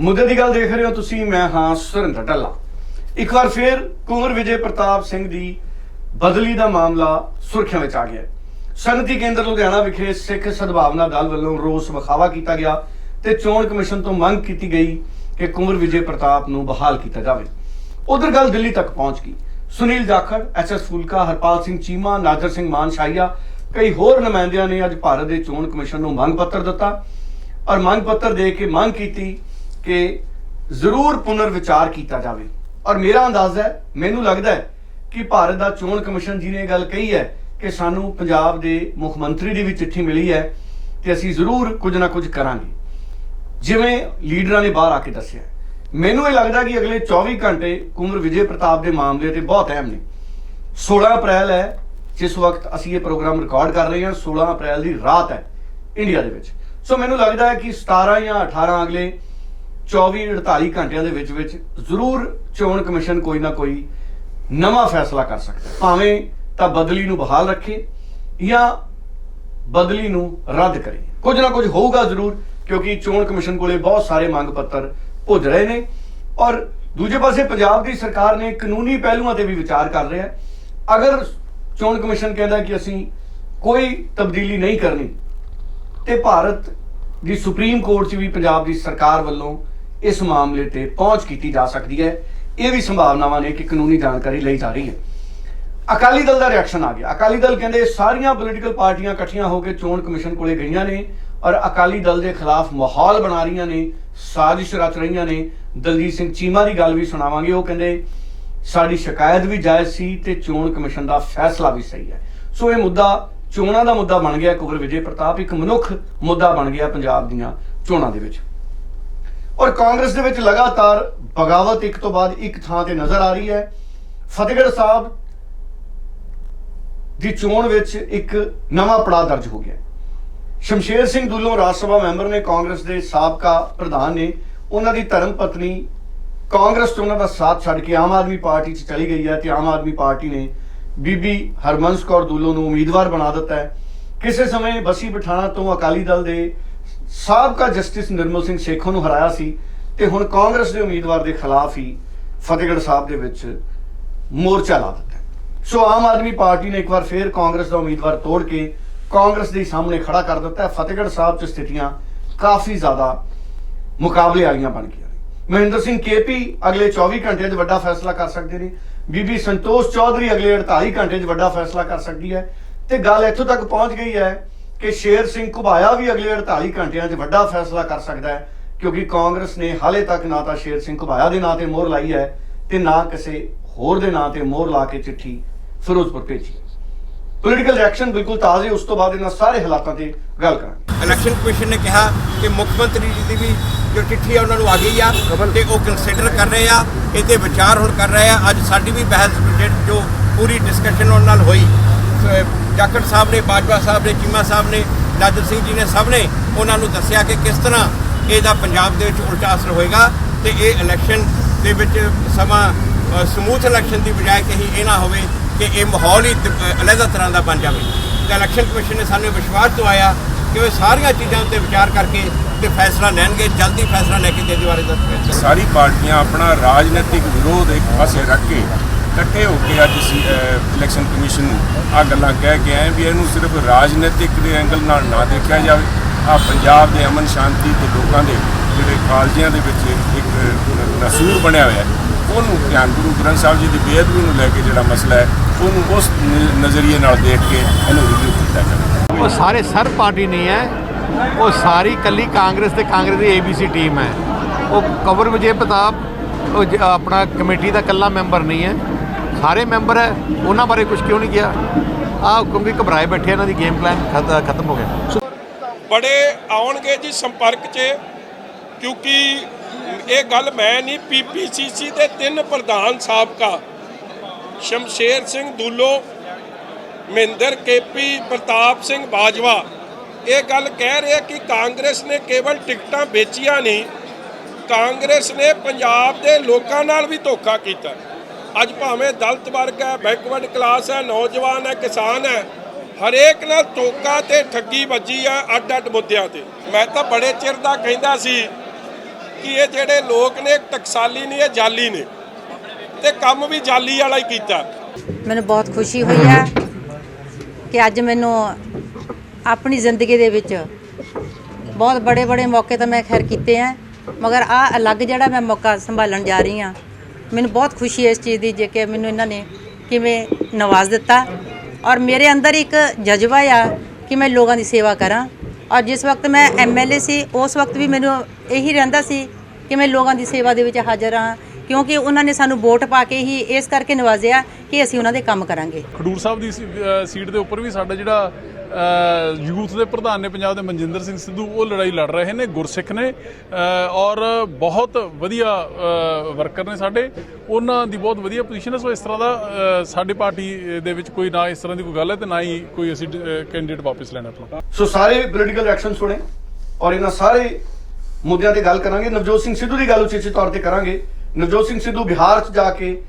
ਮੁੱਦੇ ਦੀ ਗੱਲ ਦੇਖ ਰਹੇ ਹੋ ਤੁਸੀਂ, ਮੈਂ ਹਾਂ ਸੁਰਿੰਦਰ ਢੱਲਾ। ਇੱਕ ਵਾਰ ਫੇਰ ਕੁੰਵਰ ਵਿਜੇ ਪ੍ਰਤਾਪ ਸਿੰਘ ਦੀ ਬਦਲੀ ਦਾ ਮਾਮਲਾ ਸੁਰਖੀਆਂ ਵਿੱਚ ਆ ਗਿਆ ਸੰਗਤੀ ਕੇਂਦਰ ਲੁਧਿਆਣਾ ਵਿਖੇ ਸਿੱਖ ਸਦਭਾਵਨਾ ਦਲ ਵੱਲੋਂ ਰੋਸ ਵਿਖਾਵਾ ਕੀਤਾ ਗਿਆ ਤੇ ਚੋਣ ਕਮਿਸ਼ਨ ਤੋਂ ਮੰਗ ਕੀਤੀ ਗਈ ਕਿ ਕੁੰਵਰ ਵਿਜੇ ਪ੍ਰਤਾਪ ਨੂੰ ਬਹਾਲ ਕੀਤਾ ਜਾਵੇ। ਉਧਰ ਗੱਲ ਦਿੱਲੀ ਤੱਕ ਪਹੁੰਚ ਗਈ। ਸੁਨੀਲ ਜਾਖੜ ਐਸਐਸ ਫੂਲਕਾ, ਹਰਪਾਲ ਸਿੰਘ ਚੀਮਾ ਨਾਦਰ ਸਿੰਘ ਮਾਨ ਸ਼ਾਹੀਆ ਕਈ ਹੋਰ ਨੁਮਾਇੰਦਿਆਂ ਨੇ ਅੱਜ ਭਾਰਤ ਦੇ ਚੋਣ ਕਮਿਸ਼ਨ ਨੂੰ ਮੰਗ ਪੱਤਰ ਦਿੱਤਾ। ਔਰ ਮੰਗ ਪੱਤਰ ਦੇ ਕੇ ਮੰਗ ਕੀਤੀ ਕਿ ਜ਼ਰੂਰ ਪੁਨਰ ਵਿਚਾਰ ਕੀਤਾ ਜਾਵੇ। ਔਰ ਮੇਰਾ ਅੰਦਾਜ਼ਾ ਹੈ, ਮੈਨੂੰ ਲੱਗਦਾ ਹੈ ਕਿ ਭਾਰਤ ਦਾ ਚੋਣ ਕਮਿਸ਼ਨ ਜਿਹਨੇ ਇਹ ਗੱਲ ਕਹੀ ਹੈ ਕਿ ਸਾਨੂੰ ਪੰਜਾਬ ਦੇ ਮੁੱਖ ਮੰਤਰੀ ਦੀ ਵੀ ਚਿੱਠੀ ਮਿਲੀ ਹੈ ਤੇ ਅਸੀਂ ਜ਼ਰੂਰ ਕੁਝ ਨਾ ਕੁਝ ਕਰਾਂਗੇ। ਜਿਵੇਂ ਲੀਡਰਾਂ ਨੇ ਬਾਹਰ ਆ ਕੇ ਦੱਸਿਆ। ਮੈਨੂੰ ਇਹ ਲੱਗਦਾ ਕਿ ਅਗਲੇ 24 ਘੰਟੇ ਕੁੰਵਰ ਵਿਜੇ ਪ੍ਰਤਾਪ ਦੇ ਮਾਮਲੇ ਤੇ ਬਹੁਤ ਅਹਿਮ ਨੇ। 16 ਅਪ੍ਰੈਲ ਹੈ, ਜਿਸ ਵਕਤ ਅਸੀਂ ਇਹ ਪ੍ਰੋਗਰਾਮ ਰਿਕਾਰਡ ਕਰ ਰਹੇ ਹਾਂ 16 ਅਪ੍ਰੈਲ ਦੀ ਰਾਤ ਹੈ, ਇੰਡੀਆ ਦੇ ਵਿੱਚ। ਸੋ ਮੈਨੂੰ ਲੱਗਦਾ ਹੈ ਕਿ 17 ਜਾਂ 18 ਅਗਲੇ 24 48 ਘੰਟਿਆਂ ਦੇ ਵਿੱਚ ਵਿੱਚ ਜ਼ਰੂਰ ਚੋਣ ਕਮਿਸ਼ਨ ਕੋਈ ਨਾ ਕੋਈ ਨਵਾਂ ਫੈਸਲਾ ਕਰ ਸਕਦਾ ਭਾਵੇਂ ਤਾਂ ਬਦਲੀ ਨੂੰ ਬਹਾਲ ਰੱਖੇ ਜਾਂ ਬਦਲੀ ਨੂੰ ਰੱਦ ਕਰੇ। ਕੁਝ ਨਾ ਕੁਝ ਹੋਊਗਾ ਜ਼ਰੂਰ, ਕਿਉਂਕਿ ਚੋਣ ਕਮਿਸ਼ਨ ਕੋਲੇ ਬਹੁਤ ਸਾਰੇ ਮੰਗ ਪੱਤਰ ਭੁੱਜ ਰਹੇ ਨੇ। ਔਰ ਦੂਜੇ ਪਾਸੇ ਪੰਜਾਬ ਦੀ ਸਰਕਾਰ ਨੇ ਕਾਨੂੰਨੀ ਪਹਿਲੂਆਂ ਤੇ ਵੀ ਵਿਚਾਰ ਕਰ ਰਿਹਾ ਹੈ। ਅਗਰ ਚੋਣ ਕਮਿਸ਼ਨ ਕਹਿੰਦਾ ਕਿ ਅਸੀਂ ਕੋਈ ਤਬਦੀਲੀ ਨਹੀਂ ਕਰਨੀ, ਤੇ ਭਾਰਤ ਦੀ ਸੁਪਰੀਮ ਕੋਰਟ 'ਚ ਵੀ ਪੰਜਾਬ ਦੀ ਸਰਕਾਰ ਵੱਲੋਂ ਇਸ ਮਾਮਲੇ ਤੇ ਪਹੁੰਚ ਕੀਤੀ ਜਾ ਸਕਦੀ ਹੈ। ਇਹ ਵੀ ਸੰਭਾਵਨਾਵਾਂ ਨੇ ਕਿ ਕਾਨੂੰਨੀ ਜਾਣਕਾਰੀ ਲਈ ਜਾ ਰਹੀ ਹੈ। ਅਕਾਲੀ ਦਲ ਦਾ ਰਿਐਕਸ਼ਨ ਆ ਗਿਆ। ਅਕਾਲੀ ਦਲ ਕਹਿੰਦੇ ਸਾਰੀਆਂ ਪੋਲੀਟੀਕਲ ਪਾਰਟੀਆਂ ਇਕੱਠੀਆਂ ਹੋ ਕੇ ਚੋਣ ਕਮਿਸ਼ਨ ਕੋਲੇ ਗਈਆਂ ਨੇ ਔਰ ਅਕਾਲੀ ਦਲ ਦੇ ਖਿਲਾਫ ਮਾਹੌਲ ਬਣਾ ਰਹੀਆਂ ਨੇ, ਸਾਜ਼ਿਸ਼ ਰਚ ਰਹੀਆਂ ਨੇ। ਦਲਜੀਤ ਸਿੰਘ ਚੀਮਾ ਦੀ ਗੱਲ ਵੀ ਸੁਣਾਵਾਂਗੇ। ਉਹ ਕਹਿੰਦੇ, ਸਾਡੀ ਸ਼ਿਕਾਇਤ ਵੀ ਜਾਇਜ਼ ਸੀ ਤੇ ਚੋਣ ਕਮਿਸ਼ਨ ਦਾ ਫੈਸਲਾ ਵੀ ਸਹੀ ਹੈ। ਸੋ ਇਹ ਮੁੱਦਾ ਚੋਣਾਂ ਦਾ ਮੁੱਦਾ ਬਣ ਗਿਆ। ਕੁਵਰ ਵਿਜੇ ਪ੍ਰਤਾਪ ਇੱਕ ਮਨੁੱਖ ਮੁੱਦਾ ਬਣ ਗਿਆ ਪੰਜਾਬ ਦੀਆਂ ਚੋਣਾਂ ਦੇ ਵਿੱਚ। ਔਰ ਕਾਂਗਰਸ ਦੇ ਵਿੱਚ ਲਗਾਤਾਰ ਬਗਾਵਤ ਇੱਕ ਤੋਂ ਬਾਅਦ ਇੱਕ ਥਾਂ ਤੇ ਨਜ਼ਰ ਆ ਰਹੀ ਹੈ। ਫਤਿਹਗੜ੍ਹ ਸਾਹਿਬ ਦੀ ਚੋਣ ਵਿੱਚ ਇੱਕ ਨਵਾਂ ਪੜਾਅ ਦਰਜ ਹੋ ਗਿਆ। ਸ਼ਮਸ਼ੇਰ ਸਿੰਘ ਦੁੱਲੋਂ ਰਾਜ ਸਭਾ ਮੈਂਬਰ ਨੇ ਕਾਂਗਰਸ ਦੇ ਸਾਬਕਾ ਪ੍ਰਧਾਨ ਨੇ ਉਹਨਾਂ ਦੀ ਧਰਮ ਪਤਨੀ ਕਾਂਗਰਸ ਤੋਂ ਉਹਨਾਂ ਦਾ ਸਾਥ ਛੱਡ ਕੇ ਆਮ ਆਦਮੀ ਪਾਰਟੀ 'ਚ ਚਲੀ ਗਈ ਹੈ ਤੇ ਆਮ ਆਦਮੀ ਪਾਰਟੀ ਨੇ ਬੀਬੀ ਹਰਮਨਸ ਕੌਰ ਦੁੱਲੋਂ ਨੂੰ ਉਮੀਦਵਾਰ ਬਣਾ ਦਿੱਤਾ ਹੈ। ਕਿਸੇ ਸਮੇਂ ਬਸੀ ਪਠਾਣਾ ਤੋਂ ਅਕਾਲੀ ਦਲ ਦੇ ਸਾਬਕਾ ਜਸਟਿਸ ਨਿਰਮਲ ਸਿੰਘ ਸੇਖੋਂ ਨੂੰ ਹਰਾਇਆ ਸੀ ਤੇ ਹੁਣ ਕਾਂਗਰਸ ਦੇ ਉਮੀਦਵਾਰ ਦੇ ਖਿਲਾਫ ਹੀ ਫਤਿਹਗੜ੍ਹ ਸਾਹਿਬ ਦੇ ਵਿੱਚ ਮੋਰਚਾ ਲਾ ਦਿੱਤਾ ਸੋ ਆਮ ਆਦਮੀ ਪਾਰਟੀ ਨੇ ਇੱਕ ਵਾਰ ਫੇਰ ਕਾਂਗਰਸ ਦਾ ਉਮੀਦਵਾਰ ਤੋੜ ਕੇ ਕਾਂਗਰਸ ਦੇ ਸਾਹਮਣੇ ਖੜਾ ਕਰ ਦਿੱਤਾ ਹੈ। ਫਤਿਹਗੜ੍ਹ ਸਾਹਿਬ 'ਚ ਸਥਿਤੀਆਂ ਕਾਫੀ ਜ਼ਿਆਦਾ ਮੁਕਾਬਲੇ ਵਾਲੀਆਂ ਬਣ ਗਈਆਂ ਨੇ। ਮਹਿੰਦਰ ਸਿੰਘ ਕੇਪੀ ਅਗਲੇ 24 ਘੰਟਿਆਂ 'ਚ ਵੱਡਾ ਫੈਸਲਾ ਕਰ ਸਕਦੇ ਨੇ। ਬੀਬੀ ਸੰਤੋਸ਼ ਚੌਧਰੀ ਅਗਲੇ 48 ਘੰਟੇ 'ਚ ਵੱਡਾ ਫੈਸਲਾ ਕਰ ਸਕਦੀ ਹੈ। ਤੇ ਗੱਲ ਇੱਥੋਂ ਤੱਕ ਪਹੁੰਚ ਗਈ ਹੈ ਕਿ ਸ਼ੇਰ ਸਿੰਘ ਘੁਬਾਇਆ ਵੀ ਅਗਲੇ 48 ਘੰਟਿਆਂ 'ਚ ਵੱਡਾ ਫੈਸਲਾ ਕਰ ਸਕਦਾ ਹੈ, ਕਿਉਂਕਿ ਕਾਂਗਰਸ ਨੇ ਹਾਲੇ ਤੱਕ ਨਾ ਤਾਂ ਸ਼ੇਰ ਸਿੰਘ ਘੁਬਾਇਆ ਦੇ ਨਾਂ ਤੇ ਮੋਹਰ ਲਾਈ ਹੈ ਤੇ ਨਾ ਕਿਸੇ ਹੋਰ ਦੇ ਨਾਂ ਤੇ ਮੋਹਰ ਲਾ ਕੇ ਚਿੱਠੀ ਫਿਰੋਜ਼ਪੁਰ ਭੇਜੀ। ਪੋਲੀਟੀਕਲ ਰਿਐਕਸ਼ਨ ਬਿਲਕੁਲ ਤਾਜ਼ੇ, ਉਸ ਤੋਂ ਬਾਅਦ ਇਹਨਾਂ ਸਾਰੇ ਹਾਲਾਤਾਂ ਤੇ ਗੱਲ ਕਰਾਂਗੇ। ਇਲੈਕਸ਼ਨ ਕਮਿਸ਼ਨ ਨੇ ਕਿਹਾ ਕਿ ਮੁੱਖ ਮੰਤਰੀ ਜੀ ਦੀ ਵੀ ਜੋ ਚਿੱਠੀ ਆ ਉਹਨਾਂ ਨੂੰ ਆ ਗਈ ਆ ਤੇ ਉਹ ਕੰਸੀਡਰ ਕਰ ਰਹੇ ਆ, ਇਹਦੇ ਵਿਚਾਰ ਹੁਣ ਕਰ ਰਹੇ ਆ। ਅੱਜ ਸਾਡੀ ਵੀ ਬਹਿਸ ਜੋ ਪੂਰੀ ਡਿਸਕਸ਼ਨ ਉਹਨਾਂ ਨਾਲ ਹੋਈ। ਜਾਖੜ ਸਾਹਿਬ ਨੇ, ਬਾਜਵਾ ਸਾਹਿਬ ਨੇ, ਚੀਮਾ ਸਾਹਿਬ ਨੇ ਦਾਦਰ ਸਿੰਘ ਜੀ ਨੇ ਸਭ ਨੇ ਉਹਨਾਂ ਨੂੰ ਦੱਸਿਆ ਕਿ ਕਿਸ ਤਰ੍ਹਾਂ ਇਹਦਾ ਪੰਜਾਬ ਦੇ ਵਿੱਚ ਉਲਟਾ ਅਸਰ ਹੋਏਗਾ ਤੇ ਇਹ ਇਲੈਕਸ਼ਨ ਦੇ ਵਿੱਚ ਸਮਾਂ ਸਮੂਥ ਇਲੈਕਸ਼ਨ ਦੀ ਬਜਾਏ ਕਹੀਂ ਇਹ ਨਾ ਹੋਵੇ ਕਿ ਇਹ ਮਾਹੌਲ ਹੀ ਦ- ਤਰ੍ਹਾਂ ਦਾ ਬਣ ਜਾਵੇ। ਤਾਂ ਇਲੈਕਸ਼ਨ ਕਮਿਸ਼ਨ ਨੇ ਸਾਨੂੰ ਵਿਸ਼ਵਾਸ ਦਵਾਇਆ ਕਿ ਉਹ ਸਾਰੀਆਂ ਚੀਜ਼ਾਂ ਉੱਤੇ ਵਿਚਾਰ ਕਰਕੇ ਤੇ ਫੈਸਲਾ ਲੈਣਗੇ, ਜਲਦੀ ਫੈਸਲਾ ਲੈ ਕੇ ਇਹਦੇ ਬਾਰੇ ਦੱਸਣਗੇ ਸਾਰੀ ਪਾਰਟੀਆਂ ਆਪਣਾ ਰਾਜਨੀਤਿਕ ਵਿਰੋਧ ਇੱਕ ਪਾਸੇ ਰੱਖ ਕੇ ਇਕੱਠੇ ਹੋ ਕੇ ਅੱਜ ਇਲੈਕਸ਼ਨ ਕਮਿਸ਼ਨ ਨੂੰ ਆ ਗੱਲਾਂ ਕਹਿ ਕੇ ਆਏ ਵੀ ਇਹਨੂੰ ਸਿਰਫ ਰਾਜਨੀਤਿਕ ਦੇ ਐਂਗਲ ਨਾਲ ਨਾ ਦੇਖਿਆ ਜਾਵੇ। ਆ ਪੰਜਾਬ ਦੇ ਅਮਨ ਸ਼ਾਂਤੀ ਤੇ ਲੋਕਾਂ ਦੇ ਜਿਹੜੇ ਕਾਲਜਿਆਂ ਦੇ ਵਿੱਚ ਇੱਕ ਨਸੂਰ ਬਣਿਆ ਹੋਇਆ ਉਹਨੂੰ ਧਿਆਨ ਗੁਰੂ ਗ੍ਰੰਥ ਸਾਹਿਬ ਜੀ ਦੀ ਬੇਅਦਬੀ ਨੂੰ ਲੈ ਕੇ ਜਿਹੜਾ ਮਸਲਾ ਹੈ, ਉਹਨੂੰ ਉਸ ਨਜ਼ਰੀਏ ਨਾਲ ਦੇਖ ਕੇ ਇਹਨੂੰ ਰਿਵਿਊ ਕੀਤਾ ਜਾਵੇ। ਉਹ ਸਾਰੇ ਸਰ ਪਾਰਟੀ ਨਹੀਂ ਹੈ, ਉਹ ਸਾਰੀ ਕੱਲੀ ਕਾਂਗਰਸ ਤੇ ਕਾਂਗਰਸ ਦੀ ਏਬੀਸੀ ਟੀਮ ਹੈ। ਉਹ ਕਵਰ ਵਿਜੇ ਪ੍ਰਤਾਪ ਉਹ ਜ- ਆਪਣਾ ਕਮੇਟੀ ਦਾ ਕੱਲਾ ਮੈਂਬਰ ਨਹੀਂ ਹੈ। ਸਾਰੇ ਮੈਂਬਰ ਹੈ, ਉਹਨਾਂ ਬਾਰੇ ਕੁਝ ਕਿਉਂ ਨਹੀਂ ਕਿਹਾ? ਆ ਕਿਉਂਕਿ ਘਬਰਾਏ ਬੈਠੇ ਇਹਨਾਂ ਦੀ ਗੇਮ ਪਲਾਨ ਖਤਮ ਹੋ ਗਿਆ। ਬੜੇ ਆਉਣਗੇ ਜੀ ਸੰਪਰਕ 'ਚ, ਕਿਉਂਕਿ ਇਹ ਗੱਲ ਮੈਂ ਨਹੀਂ ਪੀਪੀਸੀਸੀ ਦੇ ਤਿੰਨ ਪ੍ਰਧਾਨ ਸਾਬਕਾ, ਸ਼ਮਸ਼ੇਰ ਸਿੰਘ ਦੁੱਲੋ, ਮਹਿੰਦਰ ਕੇਪੀ ਪ੍ਰਤਾਪ ਸਿੰਘ ਬਾਜਵਾ, ਇਹ ਗੱਲ ਕਹਿ ਰਿਹਾ ਕਿ ਕਾਂਗਰਸ ਨੇ ਕੇਵਲ ਟਿਕਟਾਂ ਵੇਚੀਆਂ ਨਹੀਂ ਕਾਂਗਰਸ ਨੇ ਪੰਜਾਬ ਦੇ ਲੋਕਾਂ ਨਾਲ ਵੀ ਧੋਖਾ ਕੀਤਾ। ਅੱਜ ਭਾਵੇਂ ਦਲਤ ਵਰਗ ਹੈ, ਬੈਕਵਰਡ ਕਲਾਸ ਹੈ, ਨੌਜਵਾਨ ਹੈ, ਕਿਸਾਨ ਹੈ, ਹਰੇਕ ਨਾਲ ਧੋਖਾ ਤੇ ਠੱਗੀ ਵੱਜੀ ਆ ਅੱਡ ਅੱਡ ਮੁੱਦਿਆਂ ਤੇ। ਮੈਂ ਤਾਂ ਬੜੇ ਚਿਰ ਦਾ ਕਹਿੰਦਾ ਸੀ ਕਿ ਇਹ ਜਿਹੜੇ ਲੋਕ ਨੇ ਟਕਸਾਲੀ ਨਹੀਂ ਇਹ ਜਾਲੀ ਨੇ। ਤੇ ਕੰਮ ਵੀ ਜਾਲੀ ਵਾਲਾ ਹੀ ਕੀਤਾ। ਮੈਨੂੰ ਬਹੁਤ ਖੁਸ਼ੀ ਹੋਈ ਹੈ ਕਿ ਅੱਜ ਮੈਨੂੰ ਆਪਣੀ ਜ਼ਿੰਦਗੀ ਦੇ ਵਿੱਚ ਬਹੁਤ ਬੜੇ ਬੜੇ ਮੌਕੇ ਤਾਂ ਮੈਂ ਖੈਰ ਕੀਤੇ ਆ ਮਗਰ ਆ ਅਲੱਗ ਜਿਹੜਾ ਮੈਂ ਮੌਕਾ ਸੰਭਾਲਣ ਜਾ ਰਹੀ ਹਾਂ, ਮੈਨੂੰ ਬਹੁਤ ਖੁਸ਼ੀ ਹੈ ਇਸ ਚੀਜ਼ ਦੀ, ਜੇ ਕਿ ਮੈਨੂੰ ਇਹਨਾਂ ਨੇ ਕਿਵੇਂ ਨਵਾਜ਼ ਦਿੱਤਾ। ਔਰ ਮੇਰੇ ਅੰਦਰ ਇੱਕ ਜਜ਼ਬਾ ਆ ਕਿ ਮੈਂ ਲੋਕਾਂ ਦੀ ਸੇਵਾ ਕਰਾਂ। ਔਰ ਜਿਸ ਵਕਤ ਮੈਂ ਐਮਐਲਏ ਸੀ, ਉਸ ਵਕਤ ਵੀ ਮੈਨੂੰ ਇਹੀ ਰਹਿੰਦਾ ਸੀ ਕਿ ਮੈਂ ਲੋਕਾਂ ਦੀ ਸੇਵਾ ਦੇ ਵਿੱਚ ਹਾਜ਼ਰ ਹਾਂ, ਕਿਉਂਕਿ ਉਹਨਾਂ ਨੇ ਸਾਨੂੰ ਵੋਟ ਪਾ ਕੇ ਹੀ ਇਸ ਕਰਕੇ ਨਵਾਜ਼ਿਆ ਕਿ ਅਸੀਂ ਉਹਨਾਂ ਦੇ ਕੰਮ ਕਰਾਂਗੇ। ਖਡੂਰ ਸਾਹਿਬ ਦੀ ਸੀਟ ਦੇ ਉੱਪਰ ਵੀ ਸਾਡਾ ਜਿਹੜਾ ਯੂਥ ਦੇ ਪ੍ਰਧਾਨ ਨੇ ਪੰਜਾਬ ਦੇ ਮਨਜਿੰਦਰ ਸਿੰਘ ਸਿੱਧੂ, ਉਹ ਲੜਾਈ ਲੜ ਰਹੇ ਨੇ, ਗੁਰਸਿੱਖ ਨੇ ਔਰ ਬਹੁਤ ਵਧੀਆ ਵਰਕਰ ਨੇ ਸਾਡੇ। ਉਹਨਾਂ ਦੀ ਬਹੁਤ ਵਧੀਆ ਪੋਜੀਸ਼ਨ ਹੈ, ਸੋ ਇਸ ਤਰ੍ਹਾਂ ਦਾ, ਅਹ, ਸਾਡੀ ਪਾਰਟੀ ਦੇ ਵਿੱਚ ਕੋਈ ਨਾ ਇਸ ਤਰ੍ਹਾਂ ਦੀ ਕੋਈ ਗੱਲ ਹੈ ਤੇ ਨਾ ਹੀ ਕੋਈ ਅਸੀਂ ਕੈਂਡੀਡੇਟ ਵਾਪਸ ਲੈਣਾ ਆਪਣਾ। ਸੋ ਸਾਰੇ ਪੋਲੀਟੀਕਲ ਐਕਸ਼ਨ ਸੁਣੇ ਔਰ ਇਹਨਾਂ ਸਾਰੇ ਮੁੱਦਿਆਂ ਤੇ ਗੱਲ ਕਰਾਂਗੇ। ਨਵਜੋਤ ਸਿੰਘ ਸਿੱਧੂ ਦੀ ਗੱਲ ਉਚੇਚੇ ਤੌਰ ਤੇ ਕਰਾਂਗੇ। ਨਵਜੋਤ ਸਿੰਘ ਸਿੱਧੂ ਬਿਹਾਰ 'ਚ ਜਾ ਕੇ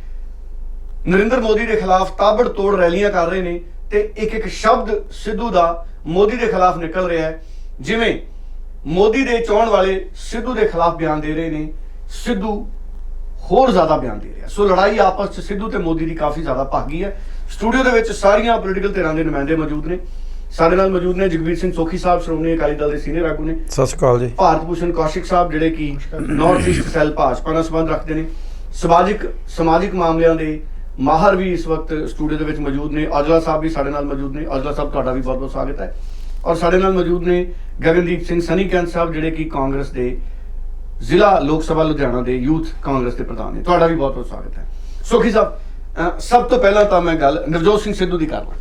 ਨਰਿੰਦਰ ਮੋਦੀ ਦੇ ਖਿਲਾਫ ਤਾਬੜ ਤੋੜ ਰੈਲੀਆਂ ਕਰ ਰਹੇ ਨੇ। ਤੇ ਇੱਕ ਇੱਕ ਸ਼ਬਦ ਸਿੱਧੂ ਦਾ ਮੋਦੀ ਦੇ ਖਿਲਾਫ ਨਿਕਲ ਰਿਹਾ ਹੈ। ਜਿਵੇਂ ਮੋਦੀ ਦੇ ਚਾਹਣ ਵਾਲੇ ਸਿੱਧੂ ਦੇ ਖਿਲਾਫ ਬਿਆਨ ਦੇ ਰਹੇ ਨੇ ਸਿੱਧੂ ਹੋਰ ਜ਼ਿਆਦਾ ਬਿਆਨ ਦੇ ਰਿਹਾ। ਸੋ ਲੜਾਈ ਆਪਸ 'ਚ ਸਿੱਧੂ ਤੇ ਮੋਦੀ ਦੀ ਕਾਫੀ ਜ਼ਿਆਦਾ ਭਾਗੀ ਹੈ। ਸਟੂਡੀਓ ਦੇ ਵਿੱਚ ਸਾਰੀਆਂ ਪੋਲੀਟੀਕਲ ਧਿਰਾਂ ਦੇ ਨੁਮਾਇੰਦੇ ਮੌਜੂਦ ਨੇ। ਸਾਡੇ ਨਾਲ ਮੌਜੂਦ ਨੇ ਜਗਵੀਰ ਸਿੰਘ ਸੋਖੀ ਸਾਹਿਬ ਸ਼੍ਰੋਮਣੀ ਅਕਾਲੀ ਦਲ ਦੇ ਸੀਨੀਅਰ ਆਗੂ ਨੇ। ਸਤਿ ਸ਼੍ਰੀ ਅਕਾਲ ਜੀ। ਭਾਰਤ ਭੂਸ਼ਣ ਕੌਸ਼ਿਕ ਸਾਹਿਬ ਜਿਹੜੇ ਕਿ ਨਾਰਥ ਈਸਟ ਸੈੱਲ ਭਾਜਪਾ ਨਾਲ ਸੰਬੰਧ ਰੱਖਦੇ ਨੇ। ਸਮਾਜਿਕ ਸਮਾਜਿਕ ਮਾਮਲਿਆਂ ਦੇ ਮਾਹਰ ਵੀ ਇਸ ਵਕਤ ਸਟੂਡੀਓ ਦੇ ਵਿੱਚ ਮੌਜੂਦ ਨੇ ਔਜਲਾ ਸਾਹਿਬ ਵੀ ਸਾਡੇ ਨਾਲ ਮੌਜੂਦ ਨੇ। ਔਜਲਾ ਸਾਹਿਬ, ਤੁਹਾਡਾ ਵੀ ਬਹੁਤ ਬਹੁਤ ਸਵਾਗਤ ਹੈ। ਔਰ ਸਾਡੇ ਨਾਲ ਮੌਜੂਦ ਨੇ ਗਗਨਦੀਪ ਸਿੰਘ ਸਨੀ ਕੈਂਤ ਸਾਹਿਬ, ਜਿਹੜੇ ਕਿ ਕਾਂਗਰਸ ਦੇ ਜ਼ਿਲ੍ਹਾ ਲੋਕ ਸਭਾ ਲੁਧਿਆਣਾ ਦੇ ਯੂਥ ਕਾਂਗਰਸ ਦੇ ਪ੍ਰਧਾਨ ਨੇ। ਤੁਹਾਡਾ ਵੀ ਬਹੁਤ ਬਹੁਤ ਸਵਾਗਤ ਹੈ। ਸੁਖੀ ਸਾਹਿਬ ਸਭ ਤੋਂ ਪਹਿਲਾਂ ਤਾਂ ਮੈਂ ਗੱਲ ਨਵਜੋਤ ਸਿੰਘ ਸਿੱਧੂ ਦੀ ਕਰਨਾ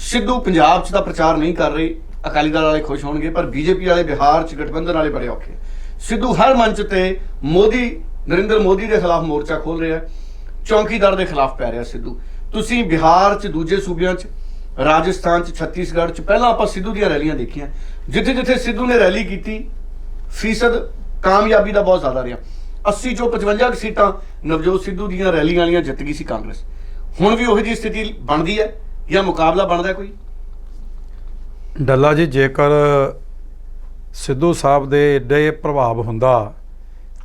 ਸਿੱਧੂ ਪੰਜਾਬ 'ਚ ਤਾਂ ਪ੍ਰਚਾਰ ਨਹੀਂ ਕਰ ਰਹੇ। ਅਕਾਲੀ ਦਲ ਵਾਲੇ ਖੁਸ਼ ਹੋਣਗੇ, ਪਰ ਬੀਜੇਪੀ ਵਾਲੇ, ਬਿਹਾਰ 'ਚ ਗਠਬੰਧਨ ਵਾਲੇ ਬੜੇ ਔਖੇ। ਸਿੱਧੂ ਹਰ ਮੰਚ ਤੇ ਮੋਦੀ, ਨਰਿੰਦਰ ਮੋਦੀ ਦੇ ਖਿਲਾਫ ਮੋਰਚਾ ਖੋਲ ਰਿਹਾ ਹੈ। ਚੌਕੀਦਾਰ ਦੇ ਖਿਲਾਫ ਪੈ ਰਿਹਾ ਸਿੱਧੂ। ਤੁਸੀਂ ਬਿਹਾਰ 'ਚ, ਦੂਜੇ ਸੂਬਿਆਂ 'ਚ, ਰਾਜਸਥਾਨ 'ਚ, ਛੱਤੀਸਗੜ੍ਹ 'ਚ, ਪਹਿਲਾਂ ਆਪਾਂ ਸਿੱਧੂ ਦੀਆਂ ਰੈਲੀਆਂ ਦੇਖੀਆਂ। ਜਿੱਥੇ ਜਿੱਥੇ ਸਿੱਧੂ ਨੇ ਰੈਲੀ ਕੀਤੀ, ਫੀਸਦ ਕਾਮਯਾਬੀ ਦਾ ਬਹੁਤ ਜ਼ਿਆਦਾ ਰਿਹਾ। 80 ਚੋਂ 55 ਕੁ ਸੀਟਾਂ ਨਵਜੋਤ ਸਿੱਧੂ ਦੀਆਂ ਰੈਲੀਆਂ ਵਾਲੀਆਂ ਜਿੱਤ ਗਈ ਸੀ ਕਾਂਗਰਸ। ਹੁਣ ਵੀ ਉਹੀ ਜਿਹੀ ਸਥਿਤੀ ਬਣਦੀ ਹੈ ਜਾਂ ਮੁਕਾਬਲਾ ਬਣਦਾ ਕੋਈ? ਡੱਲਾ ਜੀ, ਜੇਕਰ ਸਿੱਧੂ ਸਾਹਿਬ ਦੇ ਏਡੇ ਪ੍ਰਭਾਵ ਹੁੰਦਾ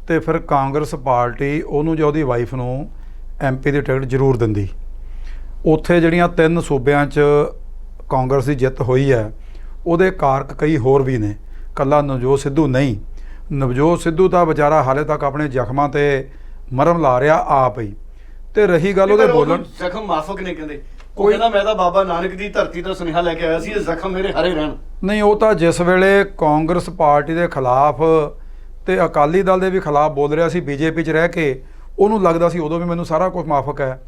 ਤੇ ਫਿਰ ਕਾਂਗਰਸ ਪਾਰਟੀ ਉਹਨੂੰ ਜਾਂ ਉਹਦੀ ਵਾਈਫ ਨੂੰ ਐਮਪੀ ਦੀ ਟਿਕਟ ਜ਼ਰੂਰ ਦਿੰਦੀ। ਉੱਥੇ ਜਿਹੜੀਆਂ ਤਿੰਨ ਸੂਬਿਆਂ 'ਚ ਕਾਂਗਰਸ ਦੀ ਜਿੱਤ ਹੋਈ ਹੈ ਉਹਦੇ ਕਾਰਕ ਕਈ ਹੋਰ ਵੀ ਨੇ। ਕੱਲਾ ਨਵਜੋਤ ਸਿੱਧੂ ਨਹੀਂ। ਨਵਜੋਤ ਸਿੱਧੂ ਤਾਂ ਵਿਚਾਰਾ ਹਾਲੇ ਤੱਕ ਆਪਣੇ ਜ਼ਖਮਾਂ ਤੇ ਮਰਮ ਲਾ ਰਿਹਾ ਆਪ ਹੀ। ਤੇ ਰਹੀ ਗੱਲ ਉਹਦੇ ਬੋਲਣ। ਜ਼ਖਮ ਮਾਫਕ ਨੇ ਕਹਿੰਦੇ। ਕੋਈ- ਕਹਿੰਦਾ ਮੈਂ ਤਾਂ ਬਾਬਾ ਨਾਨਕ ਦੀ ਧਰਤੀ ਤੋਂ ਸੁਨੇਹਾ ਲੈ ਕੇ ਆਇਆ ਸੀ ਇਹ ਜ਼ਖਮ ਮੇਰੇ ਹਰੇ ਰਹਿਣ। ਨਹੀਂ ਉਹ ਤਾਂ ਜਿਸ ਵੇਲੇ ਕਾਂਗਰਸ ਪਾਰਟੀ ਦੇ ਖਿਲਾਫ ਤੇ ਅਕਾਲੀ ਦਲ ਦੇ ਵੀ ਖਿਲਾਫ ਬੋਲ ਰਿਹਾ ਸੀ ਬੀਜੇਪੀ 'ਚ ਰਹਿ ਕੇ ਉਹਨੂੰ ਲੱਗਦਾ ਸੀ ਉਦੋਂ ਵੀ ਮੈਨੂੰ ਸਾਰਾ ਕੁਝ ਮਾਫਕ ਹੈ।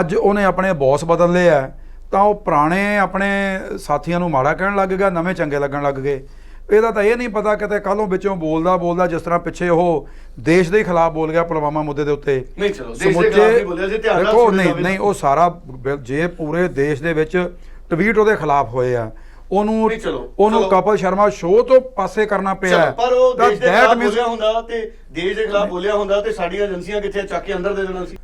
ਅੱਜ ਉਹਨੇ ਆਪਣੇ ਬੌਸ ਬਦਲ ਲਏ ਹੈ। ਤਾਂ ਉਹ ਪੁਰਾਣੇ ਆਪਣੇ ਸਾਥੀਆਂ ਨੂੰ ਮਾੜਾ ਕਹਿਣ ਲੱਗ ਗਿਆ ਨਵੇਂ ਚੰਗੇ ਲੱਗਣ ਲੱਗ ਗਏ। ਇਹਦਾ ਤਾਂ ਇਹ ਨਹੀਂ ਪਤਾ ਕਿਤੇ ਕੱਲੋਂ ਵਿੱਚੋਂ ਬੋਲਦਾ ਬੋਲਦਾ ਜਿਸ ਤਰ੍ਹਾਂ ਪਿੱਛੇ ਉਹ ਦੇਸ਼ ਦੇ ਖਿਲਾਫ ਬੋਲ ਗਿਆ ਪੁਲਵਾਮਾ ਮੁੱਦੇ ਦੇ ਉੱਤੇ। ਨਹੀਂ ਚਲੋ, ਦੇਸ਼ ਦੇ ਖਿਲਾਫ ਨਹੀਂ ਬੋਲਿਆ, ਜੇ ਧਿਆਨ ਨਾਲ ਨਹੀਂ ਨਹੀਂ। ਉਹ ਸਾਰਾ ਜੇ ਪੂਰੇ ਦੇਸ਼ ਦੇ ਵਿੱਚ ਟਵੀਟ ਉਹਦੇ ਖਿਲਾਫ ਹੋਏ ਆ। ਉਹਨੂੰ ਨਹੀਂ, ਚਲੋ, ਉਹਨੂੰ ਚਲੋ। ਕਪਲ ਸ਼ਰਮਾ ਸ਼ੋਅ ਤੋਂ ਪਾਸੇ ਕਰਨਾ ਪਿਆ ਹੈ। ਪਰ ਉਹ ਤਾਂ ਦੇਸ਼ ਦੇ that ਖਿਲਾਫ means- ਬੋਲਿਆ ਹੁੰਦਾ ਤੇ ਦੇਸ਼ ਦੇ ਖਿਲਾਫ ਬੋਲਿਆ ਹੁੰਦਾ ਤੇ ਸਾਡੀਆਂ ਏਜੰਸੀਆਂ ਕਿੱਥੇ ਚੱਕ ਕੇ ਅੰਦਰ ਦੇ ਦੇਣਾ ਸੀ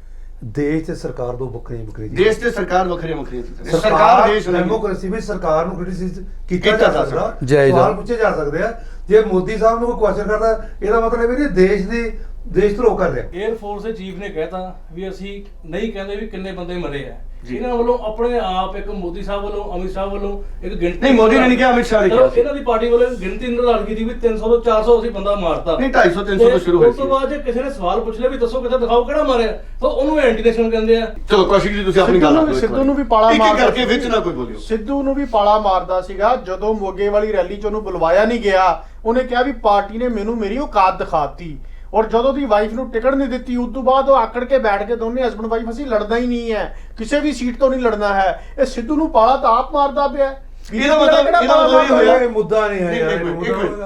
ਦੇਸ਼ ਤੇ ਸਰਕਾਰ ਦੋ ਵੱਖਰੀਆਂ ਵੱਖਰੀਆਂ ਦੇਸ਼ ਤੇ ਸਰਕਾਰ ਵੱਖਰੀਆਂ ਵੱਖਰੀਆਂ ਚੀਜ਼ਾਂ ਨੇ। ਸਰਕਾਰ ਦੇਸ਼ ਡੈਮੋਕ੍ਰੇਸੀ ਵਿੱਚ ਸਰਕਾਰ ਨੂੰ ਕ੍ਰਿਟਿਸਿਜ਼ ਕੀਤਾ ਕੀਤਾ ਜਾ ਜਾ ਸਕਦਾ ਜਾਇਜ਼ ਆ। ਸਵਾਲ ਪੁੱਛੇ ਜਾ ਸਕਦੇ ਆ ਜੇ ਮੋਦੀ ਸਾਹਿਬ ਨੂੰ ਕੋਈ ਕੁਐਸਚਨ ਕਰਦਾ ਇਹਦਾ ਮਤਲਬ ਇਹ ਨਹੀਂ ਦੇਸ਼ ਦੀ ਦੇਸ਼ ਧਰੋਹ ਕਰ ਰਿਹਾ 에ਅਰ ਫੋਰਸ ਦੇ ਚੀਫ ਨੇ ਕਹਿਤਾ ਵੀ ਅਸੀਂ ਨਹੀਂ ਕਹਿੰਦੇ ਵੀ ਕਿੰਨੇ ਬੰਦੇ ਮਰੇ ਆ ਜੀ। ਇਹਨਾਂ ਵੱਲੋਂ ਆਪਣੇ ਆਪ ਇੱਕ ਮੋਦੀ ਸਾਹਿਬ ਵੱਲੋਂ ਅਮਿਤ ਸ਼ਾਹ ਵੱਲੋਂ ਇੱਕ ਗਿਣਤੀ ਨਹੀਂ, ਮੋਦੀ ਨੇ ਨਹੀਂ ਕਿਹਾ, ਅਮਿਤ ਸ਼ਾਹ ਨੇ ਚਲੋ, ਕਿਹਾ। ਇਹਨਾਂ ਦੀ ਪਾਰਟੀ ਵੱਲੋਂ ਇੱਕ ਗਿਣਤੀ ਨਿਰਧਾਰਨ ਕੀਤੀ ਵੀ 300 ਤੋਂ 400 ਅਸੀਂ ਬੰਦਾ ਮਾਰਤਾ ਨਹੀਂ, 250 300 ਤੋਂ ਸ਼ੁਰੂ ਹੋਈ ਉਸ ਤੋਂ ਸੀ। ਬਾਅਦ ਜੇ ਕਿਸੇ ਨੇ ਸਵਾਲ ਪੁੱਛ ਲਿਆ ਵੀ ਦੱਸੋ ਕਿੱਥੇ ਦਿਖਾਓ ਕਿਹੜਾ ਮਾਰਿਆ ਤਾਂ ਉਹਨੂੰ ਐਂਟੀ ਨੈਸ਼ਨਲ ਕਹਿੰਦੇ ਆ ਚਲੋ ਕੌਸ਼ਿਕ ਜੀ ਤੁਸੀਂ ਆਪਣੀ ਗੱਲ ਸਿੱਧੂ ਨੂੰ ਵੀ- ਸਿੱਧੂ ਨੂੰ। ਵੀ ਪਾਲਾ ਇੱਕ ਮਾਰਦਾ ਕਰਕੇ। ਵਿੱਚ ਨਾ ਕੋਈ ਬੋਲਿਓ ਸਿੱਧੂ ਨੂੰ ਵੀ ਪਾਲਾ ਮਾਰਦਾ ਸੀਗਾ ਜਦੋਂ ਮੋਗੇ ਵਾਲੀ ਰੈਲੀ 'ਚ ਉਹਨੂੰ ਬੁਲਵਾਇਆ ਨਹੀਂ ਗਿਆ ਉਹਨੇ ਕਿਹਾ ਵੀ ਪਾਰਟੀ ਨੇ ਮੈਨੂੰ ਮੇਰੀ ਔਕਾਤ ਦਿਖਾਤੀ ਔਰ ਜਦੋਂ ਦੀ ਵਾਈਫ ਨੂੰ ਟਿਕਟ ਨਹੀਂ ਦਿੱਤੀ ਉਸ ਤੋਂ ਬਾਅਦ ਉਹ ਆਕੜ ਕੇ ਬੈਠ ਕੇ ਦੋਨੇ ਹਸਬੰਡ ਵਾਈਫ ਅਸੀਂ ਲੜਨਾ ਹੀ ਨਹੀਂ ਹੈ। ਕਿਸੇ ਵੀ ਸੀਟ ਤੋਂ ਨਹੀਂ ਲੜਨਾ ਹੈ। ਇਹ ਸਿੱਧੂ ਨੂੰ ਪਾਲਾ ਤਾਂ ਆਪ ਮਾਰਦਾ ਪਿਆ। ਇਹਦਾ ਮਤਲਬ ਇਹਦਾ ਮਤਲਬ ਇਹ ਹੋਇਆ ਇਹ ਮੁੱਦਾ ਨਹੀਂ ਹੈ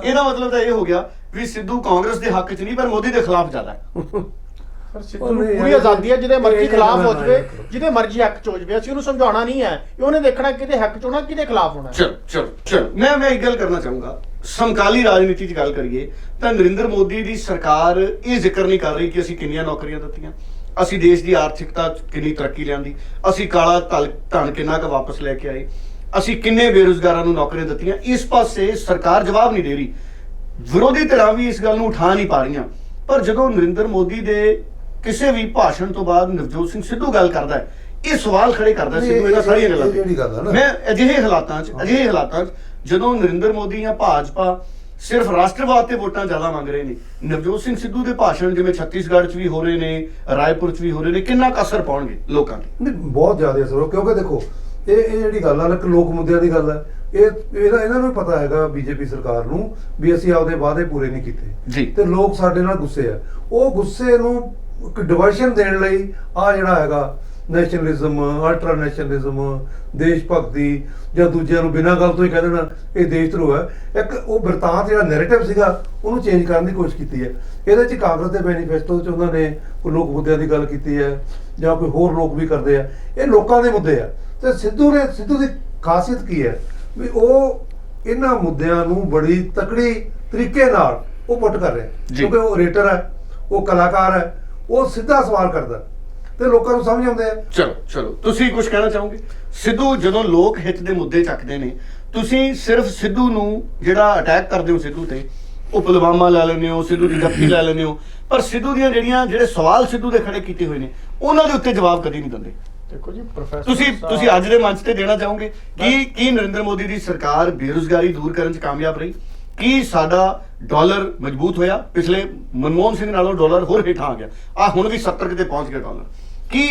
ਇਹਦਾ ਮਤਲਬ ਤਾਂ ਇਹ ਹੋ ਗਿਆ ਵੀ ਸਿੱਧੂ ਕਾਂਗਰਸ ਦੇ ਹੱਕ 'ਚ ਨਹੀਂ ਪਰ ਮੋਦੀ ਦੇ ਖਿਲਾਫ ਜ਼ਿਆਦਾ ਹੈ। ਪਰ ਸਿੱਧੂ ਨੂੰ ਪੂਰੀ ਆਜ਼ਾਦੀ ਹੈ ਜਿਹਦੇ ਮਰਜ਼ੀ ਖਿਲਾਫ ਹੋ ਜਵੇ। ਜਿਹਦੇ ਮਰਜ਼ੀ ਹੱਕ 'ਚ ਹੋ ਜਵੇ। ਅਸੀਂ ਉਹਨੂੰ ਸਮਝਾਉਣਾ ਨਹੀਂ ਹੈ। ਇਹ ਉਹਨੇ ਦੇਖਣਾ ਕਿਹਦੇ ਹੱਕ 'ਚ ਹੋਣਾ ਕਿਹਦੇ ਖਿਲਾਫ ਹੋਣਾ। ਹੈ। ਚਲ ਚਲ ਚਲ। ਮੈਂ ਮੈਂ ਇੱਕ ਗੱਲ ਕਰਨਾ ਚਾਹੂੰਗਾ। ਸਮਕਾਲੀ ਰਾਜਨੀਤੀ 'ਚ ਗੱਲ ਕਰੀਏ ਤਾਂ ਨਰਿੰਦਰ ਮੋਦੀ ਦੀ ਸਰਕਾਰ ਇਹ ਜ਼ਿਕਰ ਨਹੀਂ ਕਰ ਰਹੀ ਕਿ ਅਸੀਂ ਕਿੰਨੀਆਂ ਨੌਕਰੀਆਂ ਦਿੱਤੀਆਂ ਅਸੀਂ ਦੇਸ਼ ਦੀ ਆਰਥਿਕਤਾ 'ਚ ਕਿੰਨੀ ਤਰੱਕੀ ਲਿਆਂਦੀ ਅਸੀਂ ਕਾਲਾ ਧਨ ਕਿੰਨਾ ਕੁ ਵਾਪਸ ਲੈ ਕੇ ਆਏ ਅਸੀਂ ਕਿੰਨੇ ਬੇਰੁਜ਼ਗਾਰਾਂ ਨੂੰ ਨੌਕਰੀਆਂ ਦਿੱਤੀਆਂ ਇਸ ਪਾਸੇ ਸਰਕਾਰ ਜਵਾਬ ਨਹੀਂ ਦੇ ਰਹੀ। ਵਿਰੋਧੀ ਧਿਰਾਂ ਵੀ ਇਸ ਗੱਲ ਨੂੰ ਉਠਾ ਨਹੀਂ ਪਾ ਰਹੀਆਂ। ਪਰ ਜਦੋਂ ਨਰਿੰਦਰ ਮੋਦੀ ਦੇ ਕਿਸੇ ਵੀ ਭਾਸ਼ਣ ਤੋਂ ਬਾਅਦ ਨਵਜੋਤ ਸਿੰਘ ਸਿੱਧੂ ਗੱਲ ਕਰਦਾ ਹੈ ਇਹ ਸਵਾਲ ਖੜੇ ਕਰਦਾ ਸਿੱਧੂ ਇਹਨਾਂ ਇਹ- ਸਾਰੀਆਂ ਗੱਲਾਂ ਤੇ। ਮੈਂ ਅਜਿਹੇ ਹਾਲਾਤਾਂ 'ਚ ਅਜਿਹੇ ਹਾਲਾਤਾਂ 'ਚ ਜਦੋਂ ਨਰਿੰਦਰ ਮੋਦੀ ਜਾਂ ਭਾਜਪਾ ਸਿਰਫ ਰਾਸ਼ਟਰਵਾਦ ਤੇ ਵੋਟਾਂ ਜ਼ਿਆਦਾ ਮੰਗ ਰਹੇ ਨੇ ਨਵਜੋਤ ਸਿੰਘ ਸਿੱਧੂ ਦੇ ਭਾਸ਼ਣ ਜਿਵੇਂ ਛੱਤੀਸਗੜ੍ਹ 'ਚ ਵੀ ਹੋ ਰਹੇ ਨੇ ਰਾਏਪੁਰ 'ਚ ਵੀ ਹੋ ਰਹੇ ਨੇ ਕਿੰਨਾ ਕੁ ਅਸਰ ਪਾਉਣਗੇ ਲੋਕਾਂ ਤੇ? ਨਹੀਂ ਬਹੁਤ ਜ਼ਿਆਦਾ ਅਸਰ ਹੋ ਕਿਉਂਕਿ ਦੇਖੋ ਇਹ ਇਹ ਜਿਹੜੀ ਗੱਲ ਆ ਨਾ ਲੋਕ ਮੁੱਦਿਆਂ ਦੀ ਗੱਲ ਹੈ ਇਹ ਇਹਦਾ ਇਹਨਾਂ ਨੂੰ ਪਤਾ ਹੈਗਾ ਬੀਜੇਪੀ ਸਰਕਾਰ ਨੂੰ ਵੀ ਅਸੀਂ ਆਪਦੇ ਵਾਅਦੇ ਪੂਰੇ ਨਹੀਂ ਕੀਤੇ। ਤੇ ਲੋਕ ਸਾਡੇ ਨਾਲ ਗੁੱਸੇ ਆ। ਉਹ ਗੁੱਸੇ ਨੂੰ ਇੱਕ ਡਿਵਰਸ਼ਨ ਦੇਣ ਲਈ ਆ ਜਿਹੜਾ ਹੈਗਾ ਨੈਸ਼ਨਲਿਜ਼ਮ ਅਲਟਰਾ ਨੈਸ਼ਨਲਿਜ਼ਮ ਦੇਸ਼ ਭਗਤੀ ਜਾਂ ਦੂਜਿਆਂ ਨੂੰ ਬਿਨਾਂ ਗੱਲ ਤੋਂ ਹੀ ਕਹਿ ਦੇਣਾ ਇਹ ਦੇਸ਼ ਧਰੋਹ ਹੈ। ਇੱਕ ਉਹ ਬਿਰਤਾਂਤ ਜਿਹੜਾ ਨੈਰੇਟਿਵ ਸੀਗਾ ਉਹਨੂੰ ਚੇਂਜ ਕਰਨ ਦੀ ਕੋਸ਼ਿਸ਼ ਕੀਤੀ ਹੈ। ਇਹਦੇ ਚ ਕਾਂਗਰਸ ਦੇ ਮੈਨੀਫੈਸਟੋ ਚ ਉਹਨਾਂ ਨੇ ਕੋਈ ਲੋਕ ਮੁੱਦਿਆਂ ਦੀ ਗੱਲ ਕੀਤੀ ਹੈ ਜਾਂ ਕੋਈ ਹੋਰ ਲੋਕ ਵੀ ਕਰਦੇ ਆ। ਇਹ ਲੋਕਾਂ ਦੇ ਮੁੱਦੇ ਆ। ਤੇ ਸਿੱਧੂ ਨੇ ਸਿੱਧੂ ਦੀ ਖਾਸੀਅਤ ਕੀ ਹੈ? ਵੀ ਉਹ ਇਹਨਾਂ ਮੁੱਦਿਆਂ ਨੂੰ ਬੜੀ ਤਕੜੀ ਤਰੀਕੇ ਨਾਲ ਉਹ ਪੁੱਟ ਕਰ ਰਿਹਾ। ਕਿਉਂਕਿ ਉਹ ਰੇਟਰ ਹੈ ਉਹ ਕਲਾਕਾਰ ਹੈ ਉਹ ਸਿੱਧਾ ਸਵਾਲ ਕਰਦਾ ਤੇ ਲੋਕਾਂ ਨੂੰ ਸਮਝ ਆਉਂਦੇ ਆ। ਚਲੋ ਚਲੋ। ਤੁਸੀਂ ਕੁਝ ਕਹਿਣਾ ਚਾਹੋਗੇ? ਸਿੱਧੂ ਜਦੋਂ ਲੋਕ ਹਿੱਤ ਦੇ ਮੁੱਦੇ ਚੱਕਦੇ ਨੇ ਤੁਸੀਂ ਸਿਰਫ ਸਿੱਧੂ ਨੂੰ ਜਿਹੜਾ ਅਟੈਕ ਕਰਦੇ ਹੋ ਸਿੱਧੂ ਤੇ ਉਹ ਪੁਲਵਾਮਾ ਲੈ ਲੈਂਦੇ ਹੋ ਸਿੱਧੂ ਦੀ ਜੱਫੀ ਲੈ ਲੈਂਦੇ ਹੋ ਪਰ ਸਿੱਧੂ ਦੀਆਂ ਜਿਹੜੀਆਂ ਜਿਹੜੇ ਸਵਾਲ ਸਿੱਧੂ ਦੇ ਖੜੇ ਕੀਤੇ ਹੋਏ ਨੇ ਉਹਨਾਂ ਦੇ ਉੱਤੇ ਜਵਾਬ ਕਦੀ ਨਹੀਂ ਦਿੰਦੇ। ਦੇਖੋ ਜੀ ਪ੍ਰੋਫੈਸਰ ਤੁਸੀਂ ਤੁਸੀਂ ਅੱਜ ਦੇ ਮੰਚ ਤੇ ਦੇਣਾ ਚਾਹੋਗੇ? ਕੀ ਕੀ ਨਰਿੰਦਰ ਮੋਦੀ ਦੀ ਸਰਕਾਰ ਬੇਰੁਜ਼ਗਾਰੀ ਦੂਰ ਕਰਨ 'ਚ ਕਾਮਯਾਬ ਰਹੀ? ਕੀ ਸਾਡਾ ਡਾਲਰ ਮਜ਼ਬੂਤ ਹੋਇਆ? ਪਿਛਲੇ ਮਨਮੋਹਨ ਸਿੰਘ ਨਾਲੋਂ ਡਾਲਰ ਹੋਰ ਹੇਠਾਂ ਆ ਗਿਆ। ਆ ਹੁਣ ਵੀ 70 ਕਿਤੇ ਪਹੁੰਚ ਗਿਆ ਡਾਲਰ। ਕੀ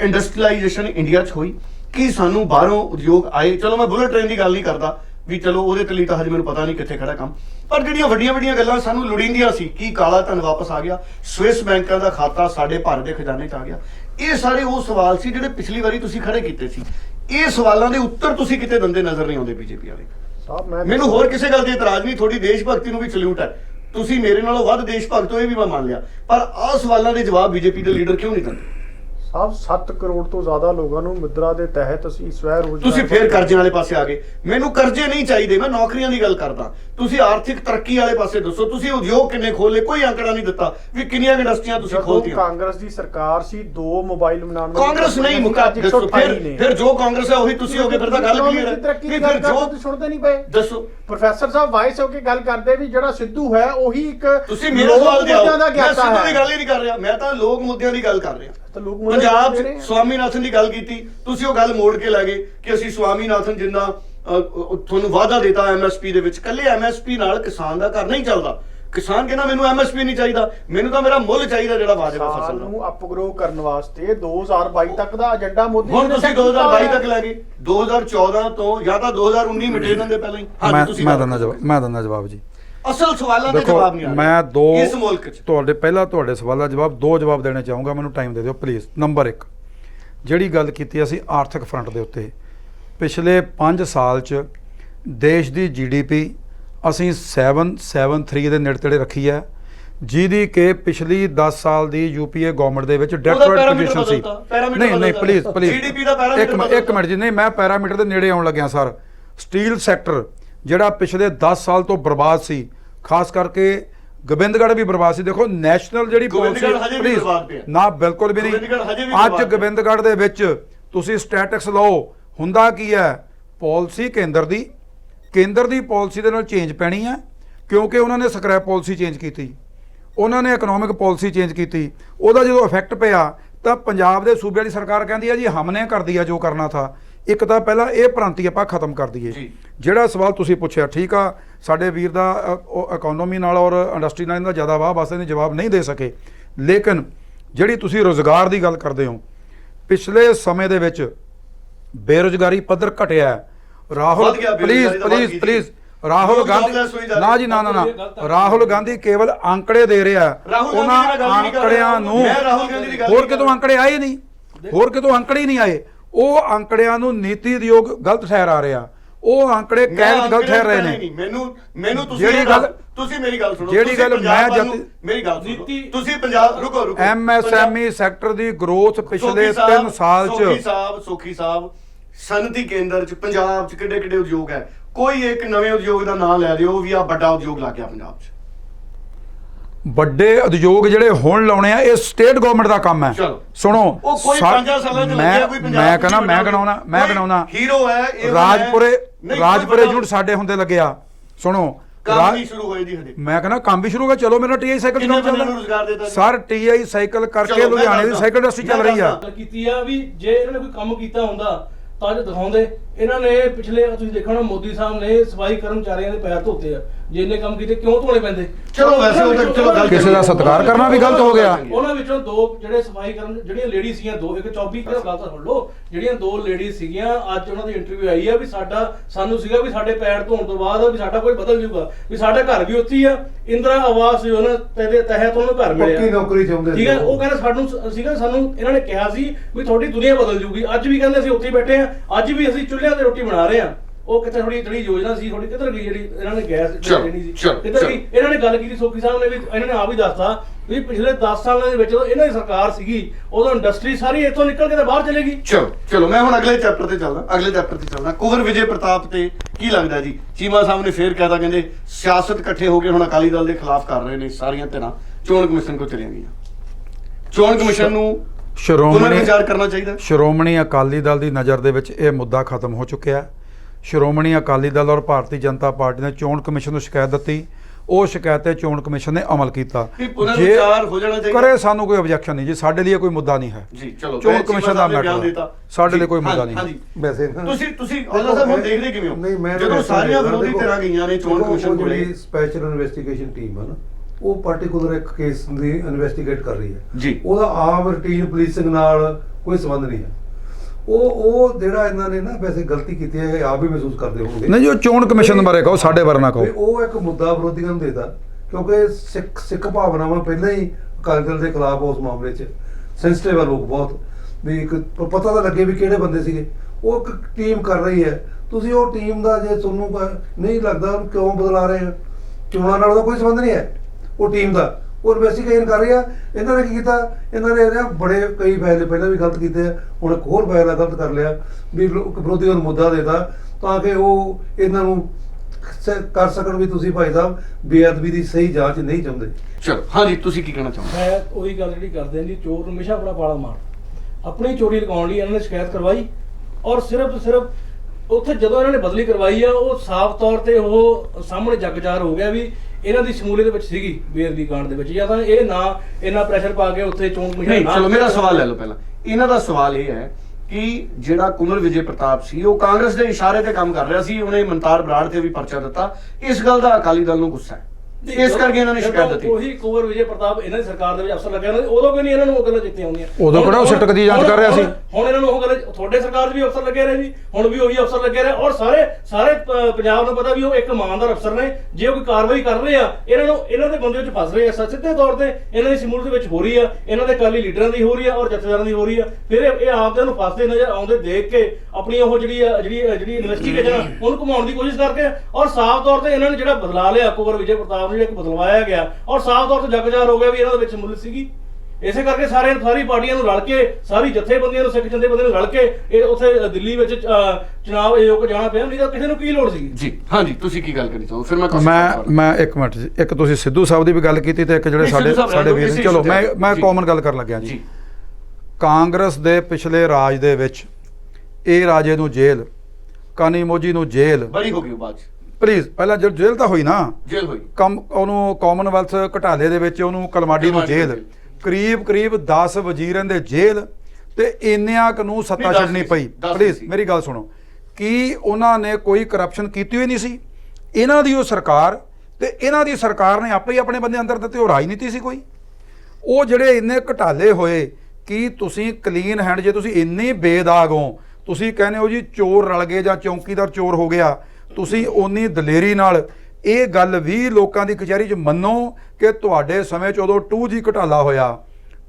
ਇੰਡਸਟਰੀਲਾਈਜੇਸ਼ਨ ਇੰਡੀਆ 'ਚ ਹੋਈ? ਕੀ ਸਾਨੂੰ ਬਾਹਰੋਂ ਉਦਯੋਗ ਆਏ? ਚਲੋ ਮੈਂ ਬੁਲਟ ਟ੍ਰੇਨ ਦੀ ਗੱਲ ਨਹੀਂ ਕਰਦਾ ਵੀ ਚਲੋ ਉਹਦੇ ਤੇ ਲਈ ਤਾਂ ਹਜੇ ਮੈਨੂੰ ਪਤਾ ਨਹੀਂ ਕਿੱਥੇ ਖੜਾ ਕੰਮ। ਪਰ ਜਿਹੜੀਆਂ ਵੱਡੀਆਂ ਵੱਡੀਆਂ ਗੱਲਾਂ ਸਾਨੂੰ ਲੋੜੀਂਦੀਆਂ ਸੀ ਕੀ ਕਾਲਾ ਧਨ ਵਾਪਸ ਆ ਗਿਆ ਸਵਿਸ ਬੈਂਕਾਂ ਦਾ ਖਾਤਾ ਸਾਡੇ ਭਾਰਤ ਦੇ ਖਜ਼ਾਨੇ 'ਚ ਆ ਗਿਆ। ਇਹ ਸਾਰੇ ਉਹ ਸਵਾਲ ਸੀ ਜਿਹੜੇ ਪਿਛਲੀ ਵਾਰੀ ਤੁਸੀਂ ਖੜੇ ਕੀਤੇ ਸੀ। ਇਹ ਸਵਾਲਾਂ ਦੇ ਉੱਤਰ ਤੁਸੀਂ ਕਿਤੇ ਦਿੰਦੇ ਨਜ਼ਰ ਨਹੀਂ ਆਉਂਦੇ ਬੀਜੇਪੀ ਵਾਲੇ। ਸਾਹਿਬ ਮੈਂ ਮੈਨੂੰ ਹੋਰ ਕਿਸੇ ਗੱਲ ਦੀ ਇਤਰਾਜ਼ ਨਹੀਂ ਤੁਹਾਡੀ ਦੇਸ਼ ਭਗਤੀ ਨੂੰ ਵੀ ਸਲੂਟ ਹੈ। ਤੁਸੀਂ ਮੇਰੇ ਨਾਲੋਂ ਵੱਧ ਦੇਸ਼ ਭਗਤ ਹੋ ਇਹ ਵੀ ਮੈਂ ਮੰਨ ਲਿਆ। ਪਰ ਆਹ ਸਵਾਲਾਂ ਦੇ ਜਵਾਬ ਬੀਜੇਪੀ ਦੇ ਲੀਡਰ ਕਿਉਂ ਨਹੀਂ ਦਿੰਦੇ? ਸਾਹਿਬ 7 ਕਰੋੜ ਤੋਂ ਜ਼ਿਆਦਾ ਲੋਕਾਂ ਨੂੰ ਮੁਦਰਾ ਦੇ ਤਹਿਤ ਅਸੀਂ ਸਵੈ ਰੋਜ਼ਗਾਰ ਤੁਸੀਂ ਫੇਰ ਕਰਜ਼ੇ ਵਾਲੇ ਪਾਸੇ ਆ ਗਏ। ਮੈਨੂੰ ਕਰਜ਼ੇ ਨਹੀਂ ਚਾਹੀਦੇ ਮੈਂ ਨੌਕਰੀਆਂ ਦੀ ਗੱਲ ਕਰਦਾ। ਤੁਸੀਂ ਆਰਥਿਕ ਤਰੱਕੀ ਵਾਲੇ ਪਾਸੇ ਦੱਸੋ ਤੁਸੀਂ ਉਦਯੋਗ ਕਿੰਨੇ ਖੋਲੇ ਕੋਈ ਅੰਕੜਾ ਨਹੀਂ ਦਿੱਤਾ ਵੀ ਕਿੰਨੀਆਂ ਇੰਡਸਟਰੀਆਂ ਤੁਸੀਂ ਖੋਲਤੀਆਂ ਕਾਂਗਰਸ ਦੀ ਸਰਕਾਰ ਸੀ ਦੋ ਮੋਬਾਈਲ ਬਣਾਉਣ ਕਾਂਗਰਸ ਨਹੀਂ ਮੁਕਾ ਦੱਸੋ 128 ਫਿਰ। ਫਿਰ ਜੋ ਕਾਂਗਰਸ ਹੈ ਉਹੀ ਤੁਸੀਂ ਹੋਗੇ ਫਿਰ ਤਾਂ ਗੱਲ ਕਲੀਅਰ ਹੈ। ਗੱਲ ਫਿਰ ਜੋ ਤੁਸੀਂ ਸੁਣਦੇ ਨਹੀਂ ਪਏ। ਦੱਸੋ। ਪ੍ਰੋਫੈਸਰ ਸਾਹਿਬ ਵਾਇਸ ਹੋ ਕੇ ਗੱਲ ਕਰਦੇ ਵੀ ਜਿਹੜਾ ਸਿੱਧੂ ਹੈ ਉਹੀ ਇੱਕ ਤੁਸੀਂ ਮੇਰੇ ਸਵਾਲ ਦੇ ਆਓ। ਮੈਂ ਸਿੱਧੂ ਗੱਲ ਹੀ ਨਹੀਂ ਕਰ ਰਿਹਾ। ਮੈਂ ਤਾਂ ਲੋਕ ਮੁੱਦਿਆਂ ਦੀ ਗੱਲ ਕਰ ਰਿਹਾ। ਤਾਂ ਲੋਕ ਮੁੱਦੇ ਪੰਜਾਬ ਦੇ ਰਹੇ 'ਚ ਆ। ਸਵਾਮੀਨਾਥਨ ਦੀ ਗੱਲ ਕੀਤੀ ਤੁਸੀਂ ਉਹ ਗੱਲ ਮੋੜ ਕੇ ਲੈ ਗਏ ਕਿ ਅਸੀਂ ਸਵਾਮੀਨਾਥਨ ਜਿੰਨਾ ਅ, ਅ, ਤੁਹਾਨੂੰ ਵਾਅਦਾ ਦਿੱਤਾ ਐਮਐਸਪੀ ਦੇ ਵਿੱਚ ਕੱਲੇ ਐਮਐਸਪੀ ਨਾਲ ਕਿਸਾਨ ਦਾ ਘਰ ਨਹੀਂ ਚੱਲਦਾ। ਕਿਸਾਨ ਕਹਿੰਦਾ ਮੈਨੂੰ ਐਮਐਸਪੀ ਨਹੀਂ ਚਾਹੀਦਾ ਮੈਨੂੰ ਤਾਂ ਮੇਰਾ ਮੁੱਲ ਚਾਹੀਦਾ ਜਿਹੜਾ ਵਾਜਬ ਹੈ ਫਸਲ ਕਿਸਾਨ ਦਾ ਨੂੰ ਅਪਗ੍ਰੋ ਕਰਨ ਵਾਸਤੇ 2022 ਤੱਕ ਦਾ ਏਜੰਡਾ ਮੋਦੀ ਹੁਣ ਤੁਸੀਂ set ਕੀਤਾ 2022 ਹੋਇਆ। ਤੱਕ ਲੈ ਗਏ 2014 ਤੋਂ ਜਾਂ ਤਾਂ 2019 ਮਿਟੇ ਇਹਨਾਂ ਦੇ ਪਹਿਲਾਂ ਹੀ। ਹਾਂਜੀ, ਮੈਂ ਤੁਸੀਂ ਮੈਂ ਗੱਲ ਦਿੰਦਾ ਕਰੋ। ਜਵਾਬ ਮੈਂ ਦਿੰਦਾ ਜਵਾਬ ਜੀ। ਅਸਲ ਸਵਾਲਾਂ ਦੇ ਜਵਾਬ ਨਹੀਂ ਆ ਰਹੇ। ਮੈਂ ਦੋ ਇਸ ਮੁਲਕ 'ਚ। ਤੁਹਾਡੇ ਪਹਿਲਾਂ ਤੁਹਾਡੇ ਸਵਾਲਾਂ ਦਾ ਜਵਾਬ ਦੋ ਜਵਾਬ ਦੇਣੇ ਚਾਹੂੰਗਾ ਮੈਨੂੰ ਟਾਈਮ ਦੇ ਦਿਓ ਪਲੀਜ਼ ਨੰਬਰ 1 ਜਿਹੜੀ ਗੱਲ ਕੀਤੀ ਅਸੀਂ ਆਰਥਿਕ ਫਰੰਟ ਦੇ ਉੱਤੇ ਪਿਛਲੇ 5 ਸਾਲ 'ਚ ਦੇਸ਼ ਦੀ ਜੀਡੀਪੀ ਅਸੀਂ 773 ਦੇ ਨੇੜੇ ਤੇੜੇ ਰੱਖੀ ਹੈ ਜਿਹਦੀ ਕਿ ਪਿਛਲੀ 10 ਸਾਲ ਦੀ ਯੂਪੀਏ ਗਵਰਨਮੈਂਟ ਦੇ ਵਿੱਚ ਡੈਟਰੋਇਟ ਪੋਜੀਸ਼ਨ ਸੀ। ਨਹੀਂ ਨਹੀਂ। ਪਲੀਜ਼ ਪਲੀਜ਼ GDP ਦਾ ਪੈਰਾਮੀਟਰ ਇੱਕ। ਮਿੰਟ ਜੀ ਨਹੀਂ ਮੈਂ ਪੈਰਾਮੀਟਰ ਦੇ ਨੇੜੇ ਆਉਣ ਲੱਗਿਆ ਸਰ। ਸਟੀਲ ਸੈਕਟਰ ਜਿਹੜਾ ਪਿਛਲੇ 10 ਸਾਲ ਤੋਂ ਬਰਬਾਦ ਸੀ ਖਾਸ ਕਰਕੇ ਗੋਬਿੰਦਗੜ੍ਹ ਵੀ ਬਰਬਾਦ ਸੀ। ਦੇਖੋ ਨੈਸ਼ਨਲ ਜਿਹੜੀ ਬਰਬਾਦ ਪਿਆ। ਨਾ ਬਿਲਕੁਲ ਵੀ ਨਹੀਂ। ਅੱਜ। ਗੋਬਿੰਦਗੜ੍ਹ ਦੇ ਵਿੱਚ ਤੁਸੀਂ ਸਟੈਟਿਕਸ ਲਓ ਹੁੰਦਾ ਕੀ ਹੈ ਪਾਲਿਸੀ ਕੇਂਦਰ ਦੀ ਕੇਂਦਰ ਦੀ ਪਾਲਿਸੀ ਦੇ ਨਾਲ ਚੇਂਜ ਪੈਣੀ ਹੈ ਕਿਉਂਕਿ ਉਹਨਾਂ ਨੇ ਸਕ੍ਰੈਪ ਪਾਲਿਸੀ ਚੇਂਜ ਕੀਤੀ। ਉਹਨਾਂ ਨੇ ਇਕਨੋਮਿਕ ਪਾਲਿਸੀ ਚੇਂਜ ਕੀਤੀ। ਉਹਦਾ ਜਦੋਂ ਇਫੈਕਟ ਪਿਆ ਤਾਂ ਪੰਜਾਬ ਦੇ ਸੂਬੇ ਵਾਲੀ ਸਰਕਾਰ ਕਹਿੰਦੀ ਹੈ ਜੀ ਹਮਨੇ ਕਰ ਦਿਆ ਜੋ ਕਰਨਾ ਥਾ। ਇੱਕ ਤਾਂ ਪਹਿਲਾਂ ਇਹ ਭ੍ਰਾਂਤੀ ਆਪਾਂ ਖਤਮ ਕਰ ਦਈਏ। ਜਿਹੜਾ ਸਵਾਲ ਤੁਸੀਂ ਪੁੱਛਿਆ ਠੀਕ ਆ ਸਾਡੇ ਵੀਰ ਦਾ ਇਕਨੋਮੀ ਨਾਲ ਔਰ ਇੰਡਸਟਰੀ ਨਾਲ ਇਹਦਾ ਜ਼ਿਆਦਾ ਵਾਹ ਵਾਸਤੇ ਨਹੀਂ ਜਵਾਬ ਨਹੀਂ ਦੇ ਸਕੇ ਲੇਕਿਨ ਜਿਹੜੀ ਤੁਸੀਂ ਰੋਜ਼ਗਾਰ ਦੀ ਗੱਲ ਕਰਦੇ ਹੋ ਪਿਛਲੇ ਸਮੇਂ ਦੇ ਵਿੱਚ ਬੇਰੁਜ਼ਗਾਰੀ ਪੱਧਰ ਘਟਿਆ। Rahul please please please. Rahul Gandhi. ਨਾ ਜੀ ਨਾ ਨਾ ਨਾ ਰਾਹੁਲ ਗਾਂਧੀ ਕੇਵਲ ਅੰਕੜੇ ਦੇ ਰਿਹਾ ਉਹਨਾਂ। ਅੰਕੜਿਆਂ ਨੂੰ ਹੋਰ ਕਿਤੋਂ ਅੰਕੜੇ ਆਏ ਨਹੀਂ ਹੋਰ ਕਿਤੋਂ ਅੰਕੜੇ ਨਹੀਂ ਆਏ ਉਹ ਅੰਕੜਿਆਂ ਨੂੰ ਨੀਤੀ ਉਦਯੋਗ ਗਲਤ ਠਹਿਰਾ ਰਿਹਾ। ਉਹ ਅੰਕੜੇ ਮੈਂ ਕਹਿ ਗਲਤ ਠਹਿਰ ਰਹੇ ਨੇ। ਨਹੀਂ, ਮੈਨੂੰ ਮੈਨੂੰ ਤੁਸੀਂ ਜਿਹੜੀ ਗੱਲ- ਤੁਸੀਂ ਮੇਰੀ ਗੱਲ ਸੁਣੋ। ਜਿਹੜੀ ਗੱਲ ਪੰਜਾਬ ਮੈਂ ਮੇਰੀ ਗੱਲ ਸੁਣੋ। ਤੁਸੀਂ ਪੰਜਾਬ ਰੁਕੋ ਰੁਕੋ। ਐਮਐਸਐਮਈ ਸੈਕਟਰ ਦੀ ਗਰੋਥ ਪਿਛਲੇ ਸੋਖੀ ਸਾਹਿਬ- 3 ਸਾਲ ਸੋਖੀ ਚ ਸਾਹਿਬ ਸੋਖੀ ਸਾਹਿਬ ਸਨਅਤੀ ਕੇਂਦਰ ਚ ਪੰਜਾਬ ਚ ਕਿੱਡੇ ਕਿੱਡੇ ਉਦਯੋਗ ਹੈ। ਕੋਈ ਇੱਕ ਨਵੇਂ ਉਦਯੋਗ ਦਾ ਨਾਮ ਲੈ ਦਿਓ ਵੀ ਆ ਵੱਡਾ ਉਦਯੋਗ ਲੱਗ ਗਿਆ ਪੰਜਾਬ ਚ। ਵੱਡੇ ਉਦਯੋਗ ਜਿਹੜੇ ਹੁਣ ਲਾਉਣੇ ਆ ਇਹ ਸਟੇਟ ਗਵਰਨਮੈਂਟ ਦਾ ਕੰਮ ਹੈ ਚਲੋ। ਸੁਣੋ ਉਹ ਕੋਈ ਸਾ- ਪੰਜਾਂ ਸਾਲਾਂ ਚ ਮੈਂ ਲੱਗਿਆ ਕੋਈ ਪੰਜਾਬ ਮੈਂ ਕਹਿੰਦਾ ਮੈਂ ਗਣਾਉਣਾ ਮੈਂ ਗਣਾਉਣਾ ਹੀਰੋ ਹੈ ਇਹ ਰਾਜਪੁਰੇ ਨਹੀਂ, ਕੋਈ ਰਾਜਪੁਰੇ ਯੂਨਿਟ ਸਾਡੇ ਹੁੰਦੇ ਲੱਗਿਆ ਸੁਣੋ ਕੰਮ ਰਾ- ਨਹੀਂ ਸ਼ੁਰੂ ਹੋਏ ਜੀ ਹਜੇ ਮੈਂ ਕਹਿੰਦਾ ਕੰਮ ਵੀ ਸ਼ੁਰੂ ਹੋ ਗਿਆ ਚਲੋ ਮੇਰਾ ਟੀਆਈ ਸਾਈਕਲ ਕਿੰਨੇ ਚਲਾਉਣ ਬੰਦਿਆਂ ਨੂੰ ਰੁਜ਼ਗਾਰ ਦਿੱਤਾ ਚੱਲਦਾ ਜੀ? ਸਰ ਟੀਆਈ ਸਾਈਕਲ ਕਰਕੇ ਮੈਂ ਲੁਧਿਆਣੇ ਦੀ ਦੱਸਦਾ। ਸਾਈਕਲ ਇੰਡਸਟਰੀ ਚੱਲ ਮੈਂ ਰਹੀ ਆ ਦੱਸਦਾ। ਗੱਲ ਕੀਤੀ ਆ ਵੀ ਜੇ ਇਹਨਾਂ ਨੇ ਕੋਈ ਕੰਮ ਕੀਤਾ ਹੁੰਦਾ ਤਾਂ ਅੱਜ ਦਿਖਾਉਂਦੇ ਇਹਨਾਂ ਨੇ ਪਿਛਲੇ ਤੁਸੀਂ ਦੇਖੋ ਨਾ ਮੋਦੀ ਸਾਹਿਬ ਨੇ ਸਫ਼ਾਈ ਕਰਮਚਾਰੀਆਂ ਦੇ ਪੈਰ ਧੋਤੇ ਆ। ਜੇ ਇਹਨੇ ਕੰਮ ਕੀਤੇ ਕਿਉਂ ਧੋਣੇ ਪੈਂਦੇ? ਚਲੋ ਵੈਸੇ ਉਹ ਤਾਂ ਚਲੋ ਗੱਲ ਕਿਸੇ ਦਾ ਸਤਿਕਾਰ ਕਰਨਾ ਵੀ ਗਲਤ ਹੋ ਗਿਆ। ਉਹਨਾਂ ਵਿੱਚੋਂ ਦੋ ਜਿਹੜੇ ਸਫ਼ਾਈ ਕਰਨ ਜਿਹੜੀਆਂ ਲੇਡੀ ਸੀਗੀਆਂ ਦੋ ਇੱਕ 24 ਕਿਹੜਾ ਗੱਲ ਤਾਂ ਸੁਣ ਲਓ ਜਿਹੜੀਆਂ ਦੋ ਲੇਡੀ ਸੀਗੀਆਂ ਅੱਜ ਉਹਨਾਂ ਦੀ ਇੰਟਰਵਿਊ ਆਈ ਆ ਵੀ ਸਾਡਾ ਸਾਨੂੰ ਸੀਗਾ ਵੀ ਸਾਡੇ ਪੈਰ ਧੋਣ ਤੋਂ ਬਾਅਦ ਵੀ ਸਾਡਾ ਕੋਈ ਬਦਲ ਜਾਊਗਾ ਵੀ ਸਾਡਾ ਘਰ ਵੀ ਉੱਥੇ ਹੀ ਆ ਇੰਦਰਾ ਆਵਾਸ ਯੋਜਨਾ ਤਹਿ ਤਹਿਤ ਉਹਨੂੰ ਘਰ ਮਿਲਿਆ। ਪੱਕੀ ਨੌਕਰੀ ਚਾਹੁੰਦੇ ਠੀਕ ਹੈ ਉਹ ਕਹਿੰਦੇ ਸਾਨੂੰ ਸੀਗਾ ਸਾਨੂੰ ਇਹਨਾਂ ਨੇ ਕਿਹਾ ਸੀ ਵੀ ਤੁਹਾਡੀ ਦੁਨੀਆ ਬਦਲ ਜੂਗੀ ਅੱਜ ਵੀ ਕਹਿੰਦੇ ਅਸੀਂ ਉੱਥੇ ਹੀ ਬੈਠੇ ਆ ਅੱਜ ਵੀ ਅਸੀਂ ਚੁੱਲ੍ਹਿਆਂ ਤੇ ਰੋਟੀ ਬਣਾ ਰਹੇ ਆ ਉਹ ਕਿੱਥੇ ਥੋੜੀ ਜਿਹੜੀ ਯੋਜਨਾ ਸੀ ਥੋੜੀ ਕਿੱਧਰ ਗਈ ਜਿਹੜੀ ਇਹਨਾਂ ਨੇ ਗੈਸ ਦੇਣੀ ਸੀ? ਕਿੱਧਰ ਗਈ। ਇਹਨਾਂ ਨੇ ਗੱਲ ਕੀਤੀ ਸੋਖੀ ਸਾਹਿਬ ਨੇ ਵੀ ਇਹਨਾਂ ਨੇ ਆਪ ਹੀ ਦੱਸਤਾ ਵੀ ਪਿਛਲੇ 10 ਸਾਲਾਂ ਦੇ ਵਿੱਚ ਜਦੋਂ ਇਹਨਾਂ ਦੀ ਸਰਕਾਰ ਸੀਗੀ ਉਦੋਂ ਇੰਡਸਟਰੀ ਸਾਰੀ ਇੱਥੋਂ ਨਿਕਲ ਕੇ ਤੇ ਬਾਹਰ ਚਲੇ ਗਈ। ਚਲੋ ਚਲੋ ਮੈਂ ਹੁਣ ਅਗਲੇ ਚੈਪਟਰ ਤੇ ਚੱਲਦਾ ਅਗਲੇ ਚੈਪਟਰ ਤੇ ਚੱਲਦਾ। ਕੁਵਰ ਵਿਜੇ ਪ੍ਰਤਾਪ ਤੇ ਕੀ ਲੱਗਦਾ ਜੀ? ਚੀਮਾ ਸਾਹਿਬ ਨੇ ਫੇਰ ਕਹਿਤਾ ਕਹਿੰਦੇ ਸਿਆਸਤ ਇਕੱਠੇ ਹੋ ਕੇ ਹੁਣ ਅਕਾਲੀ ਦਲ ਦੇ ਖਿਲਾਫ ਕਰ ਰਹੇ ਨੇ ਸਾਰੀਆਂ ਧਿਰਾਂ। ਚੋਣ ਕਮਿਸ਼ਨ ਕੋ ਚਲੀਆਂ ਗਈਆਂ? ਚੋਣ ਕਮਿਸ਼ਨ ਨੂੰ ਸ਼੍ਰੋਮਣੀ ਵਿਚਾਰ ਕਰਨਾ ਚਾਹੀਦਾ। ਸ਼੍ਰੋਮਣੀ ਅਕਾਲੀ ਦਲ ਦੀ ਨਜ਼ਰ ਦੇ ਵਿੱਚ ਇਹ ਮੁੱਦਾ ਖਤਮ ਹੋ ਚੁੱਕਿਆ ਹੈ। ਸ਼੍ਰੋਮਣੀ ਅਕਾਲੀ ਦਲ ਔਰ ਭਾਰਤੀ ਜਨਤਾ ਪਾਰਟੀ ਨੇ ਚੋਣ ਕਮਿਸ਼ਨ ਨੂੰ ਸ਼ਿਕਾਇਤ ਦਿੱਤੀ। ਉਹ ਸ਼ਿਕਾਇਤ ਤੇ ਚੋਣ ਕਮਿਸ਼ਨ ਨੇ ਅਮਲ ਕੀਤਾ। ਵੀ ਪੁਨਰ ਵਿਚਾਰ ਹੋ ਜਾਣਾ ਚਾਹੀਦਾ। ਕਰੇ ਸਾਨੂੰ ਕੋਈ ਆਬਜੈਕਸ਼ਨ ਨਹੀਂ ਜੀ ਸਾਡੇ ਲਈ ਕੋਈ ਮੁੱਦਾ ਨਹੀਂ ਹੈ। ਜੀ ਚਲੋ ਚੋਣ ਕਮਿਸ਼ਨ ਦਾ ਮੈਟਰ। ਸਾਡੇ ਲਈ ਜੀ, ਕੋਈ ਮੁੱਦਾ ਨਹੀਂ ਵੈਸੇ ਤੁਸੀਂ ਤੁਸੀਂ ਔਜਲਾ ਸਾਹਿਬ ਹੁਣ ਦੇਖਦੇ ਕਿਵੇਂ ਹੋ? ਨਹੀਂ ਮੈਂ ਜਦੋਂ ਸਾਰੀਆਂ ਵਿਰੋਧੀ ਧਿਰਾਂ ਗਈਆਂ ਨੇ ਚੋਣ ਕਮਿਸ਼ਨ ਕੋਲੇ। ਸਪੈਸ਼ਲ ਇਨਵੈਸਟੀਗੇਸ਼ਨ ਟੀਮ ਹੈ ਨਾ ਉਹ ਪਾਰਟਿਕੂਲਰ ਇੱਕ ਕੇਸ ਦੀ ਇਨਵੈਸਟੀਗੇਟ ਕਰ ਰਹੀ ਹੈ। ਜੀ। ਉਹਦਾ ਆਮ ਰੂਟੀਨ ਪੁਲਿਸਿੰਗ ਨਾਲ ਕੋਈ ਸੰਬੰਧ ਨਹੀਂ ਹੈ। ਉਹ ਉਹ ਜਿਹੜਾ ਇਹਨਾਂ ਨੇ ਨਾ ਵੈਸੇ ਗਲਤੀ ਕੀਤੀ ਹੈ ਇਹ ਆਪ ਵੀ ਮਹਿਸੂਸ ਕਰਦੇ ਹੋਣਗੇ। ਨਹੀਂ ਜੋ ਚੋਣ ਕਮਿਸ਼ਨ ਬਾਰੇ ਕਹੋ ਸਾਡੇ ਬਾਰੇ ਨਾ ਕਹੋ ਉਹ ਇੱਕ ਮੁੱਦਾ ਵਿਰੋਧੀਆਂ ਨੂੰ ਦੇਤਾ ਕਿਉਂਕਿ ਸਿੱਖ ਸਿੱਖ ਭਾਵਨਾਵਾਂ ਪਹਿਲਾਂ ਹੀ ਅਕਾਲੀ ਦਲ ਦੇ ਖਿਲਾਫ ਉਸ ਮਾਮਲੇ 'ਚ ਸੈਂਸਿਟਿਵ ਆ ਲੋਕ ਬਹੁਤ। ਵੀ ਇੱਕ ਪਤਾ ਤਾਂ ਲੱਗੇ ਵੀ ਕਿਹੜੇ ਬੰਦੇ ਸੀਗੇ। ਉਹ ਇੱਕ ਟੀਮ ਕਰ ਰਹੀ ਹੈ। ਤੁਸੀਂ ਉਹ ਟੀਮ ਦਾ ਜੇ ਤੁਹਾਨੂੰ ਨਹੀਂ ਲੱਗਦਾ ਕਿਉਂ ਬਦਲਾ ਰਹੇ ਹੋ? ਚੋਣਾਂ ਨਾਲ ਉਹਦਾ ਕੋਈ ਸੰਬੰਧ ਨਹੀਂ ਹੈ। ਉਹ ਟੀਮ ਦਾ। ਉਹ ਇਨਵੈਸਟੀਗੇਸ਼ਨ ਕਰ ਰਹੀ। ਆ ਇਹਨਾਂ ਨੇ ਕੀ ਕੀਤਾ? ਇਹਨਾਂ ਨੇ ਨਾ ਬੜੇ ਕਈ ਫੈਸਲੇ ਪਹਿਲਾਂ ਵੀ ਗਲਤ ਕੀਤੇ ਆ ਹੁਣ ਇੱਕ ਹੋਰ ਫੈਸਲਾ ਗਲਤ ਕਰ ਲਿਆ ਵੀ ਵਿਰੋਧੀਆਂ ਨੂੰ ਮੁੱਦਾ ਦੇਤਾ ਤਾਂ ਕਿ ਉਹ ਇਹਨਾਂ ਨੂੰ ਕਰ ਸਕਣ ਵੀ ਤੁਸੀਂ ਭਾਈ ਸਾਹਿਬ ਬੇਅਦਬੀ ਦੀ ਸਹੀ ਜਾਂਚ ਨਹੀਂ ਚਾਹੁੰਦੇ। ਚਲੋ ਹਾਂਜੀ ਤੁਸੀਂ ਕੀ ਕਹਿਣਾ ਚਾਹੁੰਦੇ ਮੈਂ ਉਹੀ ਗੱਲ ਜਿਹੜੀ ਕਰਦੇ ਆਂ ਜੀ ਚੋਰ ਨੂੰ ਹਮੇਸ਼ਾ ਆਪਣਾ ਪਾਲਾ ਮਾਰ। ਆਪਣੀ ਚੋਰੀ ਲਗਾਉਣ ਲਈ ਇਹਨਾਂ ਨੇ ਸ਼ਿਕਾਇਤ ਕਰਵਾਈ ਔਰ ਸਿਰਫ ਸਿਰਫ ਉੱਥੇ ਜਦੋਂ ਇਹਨਾਂ ਨੇ ਬਦਲੀ ਕਰਵਾਈ ਆ ਉਹ ਸਾਫ਼ ਤੌਰ ਤੇ ਉਹ ਸਾਹਮਣੇ ਜਗਜਾਰ ਹੋ ਗਿਆ ਵੀ ਇਹਨਾਂ ਦੀ ਸ਼ਮੂਲੀਅਤ ਵਿੱਚ ਸੀਗੀ ਬੇਅਦਬੀ ਕਾਂਡ ਦੇ ਵਿੱਚ ਜਾਂ ਤਾਂ ਇਹ ਨਾ ਇੰਨਾ ਪ੍ਰੈਸ਼ਰ ਪਾ ਕੇ ਉੱਥੇ ਚੋਣ ਕਮਿਸ਼ਨ ਨਹੀਂ ਨਾ ਚਲੋ ਮੇਰਾ ਸਵਾਲ ਲੈ ਲਓ ਪਹਿਲਾਂ। ਇਹਨਾਂ ਦਾ ਸਵਾਲ ਇਹ ਹੈ ਕਿ ਜਿਹੜਾ ਕੁਮਰ ਵਿਜੇ ਪ੍ਰਤਾਪ ਸੀ ਉਹ ਕਾਂਗਰਸ ਦੇ ਇਸ਼ਾਰੇ ਤੇ ਕੰਮ ਕਰ ਰਿਹਾ ਸੀ ਉਹਨੇ ਮਨਤਾਰ ਬਰਾੜ ਤੇ ਵੀ ਪਰਚਾ ਦਿੱਤਾ। ਇਸ ਗੱਲ ਦਾ ਅਕਾਲੀ ਦਲ ਨੂੰ ਗੁੱਸਾ ਹੈ। ਇਸ ਕਰਕੇ ਇਹਨਾਂ ਨੇ ਸ਼ਿਕਾਇਤ ਦਿੱਤੀ। ਉਹੀ ਕੁਵਰ ਵਿਜੇ ਪ੍ਰਤਾਪ ਇਹਨਾਂ ਦੀ ਸਰਕਾਰ ਦੇ ਵਿੱਚ ਅਫਸਰ ਲੱਗਿਆ ਉਹਨਾਂ ਉਦੋਂ ਕਿਉਂ ਨਹੀਂ ਇਹਨਾਂ ਨੂੰ ਉਹ ਗੱਲਾਂ ਚਿੱਤੇ ਆਉਂਦੀਆਂ ਉਦੋਂ ਕਿਹੜਾ ਉਹ ਸਿੱਟਕ ਦੀ ਜਾਂਚ ਕਰ ਰਿਹਾ ਸੀ? ਹੁਣ- ਇਹਨਾਂ ਨੂੰ ਉਹ ਗੱਲ ਤੁਹਾਡੇ ਸਰਕਾਰ ਦੇ ਵੀ ਅਫਸਰ ਲੱਗੇ ਰਹੇ ਜੀ ਹੁਣ ਵੀ ਉਹੀ ਅਫਸਰ ਲੱਗੇ ਰਹੇ। ਔਰ ਸਾਰੇ ਸਾਰੇ ਪੰਜਾਬ ਨੂੰ ਪਤਾ ਵੀ ਉਹ ਇੱਕ ਇਮਾਨਦਾਰ ਅਫਸਰ ਨੇ ਜੇ ਉਹ ਕੋਈ ਕਾਰਵਾਈ ਕਰ ਰਹੇ ਆ ਇਹਨਾਂ ਨੂੰ ਇਹਨਾਂ ਦੇ ਬੰਦੇ ਵਿੱਚ ਫਸ ਰਹੇ ਆ ਸਿੱਧੇ ਤੌਰ ਤੇ ਇਹਨਾਂ ਦੀ ਸ਼ਮੂਲੀਅਤ ਦੇ ਵਿੱਚ ਹੋ ਰਹੀ ਆ ਇਹਨਾਂ ਦੇ ਕਾਲੀ ਲੀਡਰਾਂ ਦੀ ਹੋ ਰਹੀ ਆ ਔਰ ਜਥੇਦਾਰਾਂ ਦੀ ਹੋ ਰਹੀ ਆ। ਫਿਰ ਇਹ ਆਪਦੇ ਨੂੰ ਫਸਦੇ ਨਜ਼ਰ ਆਉਂਦੇ ਦੇਖ ਕੇ ਆਪਣੀ ਉਹ ਜਿਹੜੀ ਆ- ਜਿਹੜੀ ਜਿਹੜੀ ਇਨਵੈਸਟੀਗੇਸ਼ਨ ਉਹਨੂੰ ਘੁਮਾਉਣ ਦੀ ਕੋਸ਼ਿਸ਼ ਕਰਕੇ ਔਰ ਸਾਫ਼ ਤੌਰ ਤੇ ਇਹਨਾਂ ਨੇ ਜਿਹੜਾ ਬਦਲਾ ਲਿਆ ਕੁਵਰ ਵਿਜੇ ਪ੍ਰਤਾਪ ਨੂੰ ਜਿਹੜਾ ਇੱਕ ਬਦਲਵਾਇਆ ਗਿਆ। ਔਰ ਸਾਫ਼ ਤੌਰ ਤੇ ਜਗਜਾਰ ਹੋ ਗਿਆ ਵੀ ਇਹਨਾਂ ਦੇ ਵਿੱਚ ਸ਼ਮੂਲੀਅਤ ਸੀਗੀ। ਇਸੇ ਕਰਕੇ ਸਾਰੇ ਸਾਰੀ ਪਾਰਟੀਆਂ ਨੂੰ ਰਲ ਕੇ ਸਾਰੀ ਜਥੇਬੰਦੀਆਂ ਨੂੰ ਸਿੱਖ ਜਥੇਬੰਦੀਆਂ ਨੂੰ ਰਲ ਕੇ ਇਹ ਉੱਥੇ ਦਿੱਲੀ ਵਿੱਚ ਚੁਣਾਵ ਆਯੋਗ ਜਾਣਾ ਪਿਆ। ਨਹੀਂ ਤਾਂ ਕਿਸੇ ਨੂੰ ਕੀ ਲੋੜ ਸੀਗੀ? ਜੀ ਹਾਂਜੀ ਤੁਸੀਂ ਕੀ ਗੱਲ ਕਰਨੀ ਚਾਹੋ? ਫਿਰ ਮੈਂ ਮੈਂ। ਮੈਂ ਇੱਕ ਮਿੰਟ ਜੀ। ਇੱਕ ਤੁਸੀਂ ਸਿੱਧੂ ਸਾਹਿਬ ਦੀ ਵੀ ਗੱਲ ਕੀਤੀ ਤੇ ਇੱਕ ਜਿਹੜੇ ਸਾਡੇ ਸਾਡੇ ਵੀਰ ਚਲੋ ਮੈਂ। ਮੈਂ। ਕਾਮਨ ਗੱਲ ਕਰਨ ਲੱਗਿਆ ਜੀ। ਜੀ। ਕਾਂਗਰਸ ਦੇ ਪਿਛਲੇ ਰਾਜ ਦੇ ਵਿੱਚ ਇਹ ਰਾਜੇ ਨੂੰ ਜੇਲ੍ਹ ਕਾਨੀਮੋਜੀ ਨੂੰ ਜੇਲ੍ਹ ਬੜੀ ਹੋ ਗਈ ਚ। ਪਲੀਜ਼ ਪਹਿਲਾਂ ਜਦ ਜੇਲ੍ਹ ਤਾਂ ਹੋਈ ਨਾ? ਜੇਲ੍ਹ ਹੋਈ। ਕਮ ਉਹਨੂੰ ਕਾਮਨਵੈਲਥ ਘਟਾਲੇ ਦੇ ਵਿੱਚ ਉਹਨੂੰ ਕਲਮਾਡੀ ਨੂੰ ਜੇਲ੍ਹ। ਕਰੀਬ ਕਰੀਬ 10 ਵਜ਼ੀਰਾਂ ਦੇ ਜੇਲ੍ਹ ਤੇ ਇੰਨਿਆਂ ਕੁ ਨੂੰ ਸੱਤਾ ਛੱਡਣੀ ਪਈ। ਪਲੀਜ਼। ਮੇਰੀ ਗੱਲ ਸੁਣੋ। ਕੀ ਉਹਨਾਂ ਨੇ ਕੋਈ ਕਰਪਸ਼ਨ ਕੀਤੀ ਹੋਈ ਨਹੀਂ ਸੀ? ਇਹਨਾਂ ਦੀ ਉਹ ਸਰਕਾਰ ਤੇ ਇਹਨਾਂ ਦੀ ਸਰਕਾਰ ਨੇ ਆਪੇ ਹੀ ਆਪਣੇ ਬੰਦੇ ਅੰਦਰ ਦਿੱਤੇ ਉਹ ਰਾਜਨੀਤੀ ਸੀ ਕੋਈ? ਉਹ ਜਿਹੜੇ ਇੰਨੇ ਘਟਾਲੇ ਹੋਏ ਕੀ ਤੁਸੀਂ ਕਲੀਨ ਹੈਂਡ ਜੇ ਤੁਸੀਂ ਇੰਨੇ ਬੇਦਾਗ ਹੋ ਤੁਸੀਂ ਕਹਿੰਦੇ ਹੋ ਜੀ ਚੋਰ ਰਲ ਗਏ ਜਾਂ ਚੌਂਕੀਦਾਰ ਚੋਰ ਹੋ ਗਿਆ ਤੁਸੀਂ ਓਨੀ ਦਲੇਰੀ ਨਾਲ ਇਹ ਗੱਲ ਵੀ ਲੋਕਾਂ ਦੀ ਕਚਹਿਰੀ 'ਚ ਮੰਨੋ ਕਿ ਤੁਹਾਡੇ ਸਮੇਂ 'ਚ ਉਦੋਂ 2G ਘਟਾਲਾ ਹੋਇਆ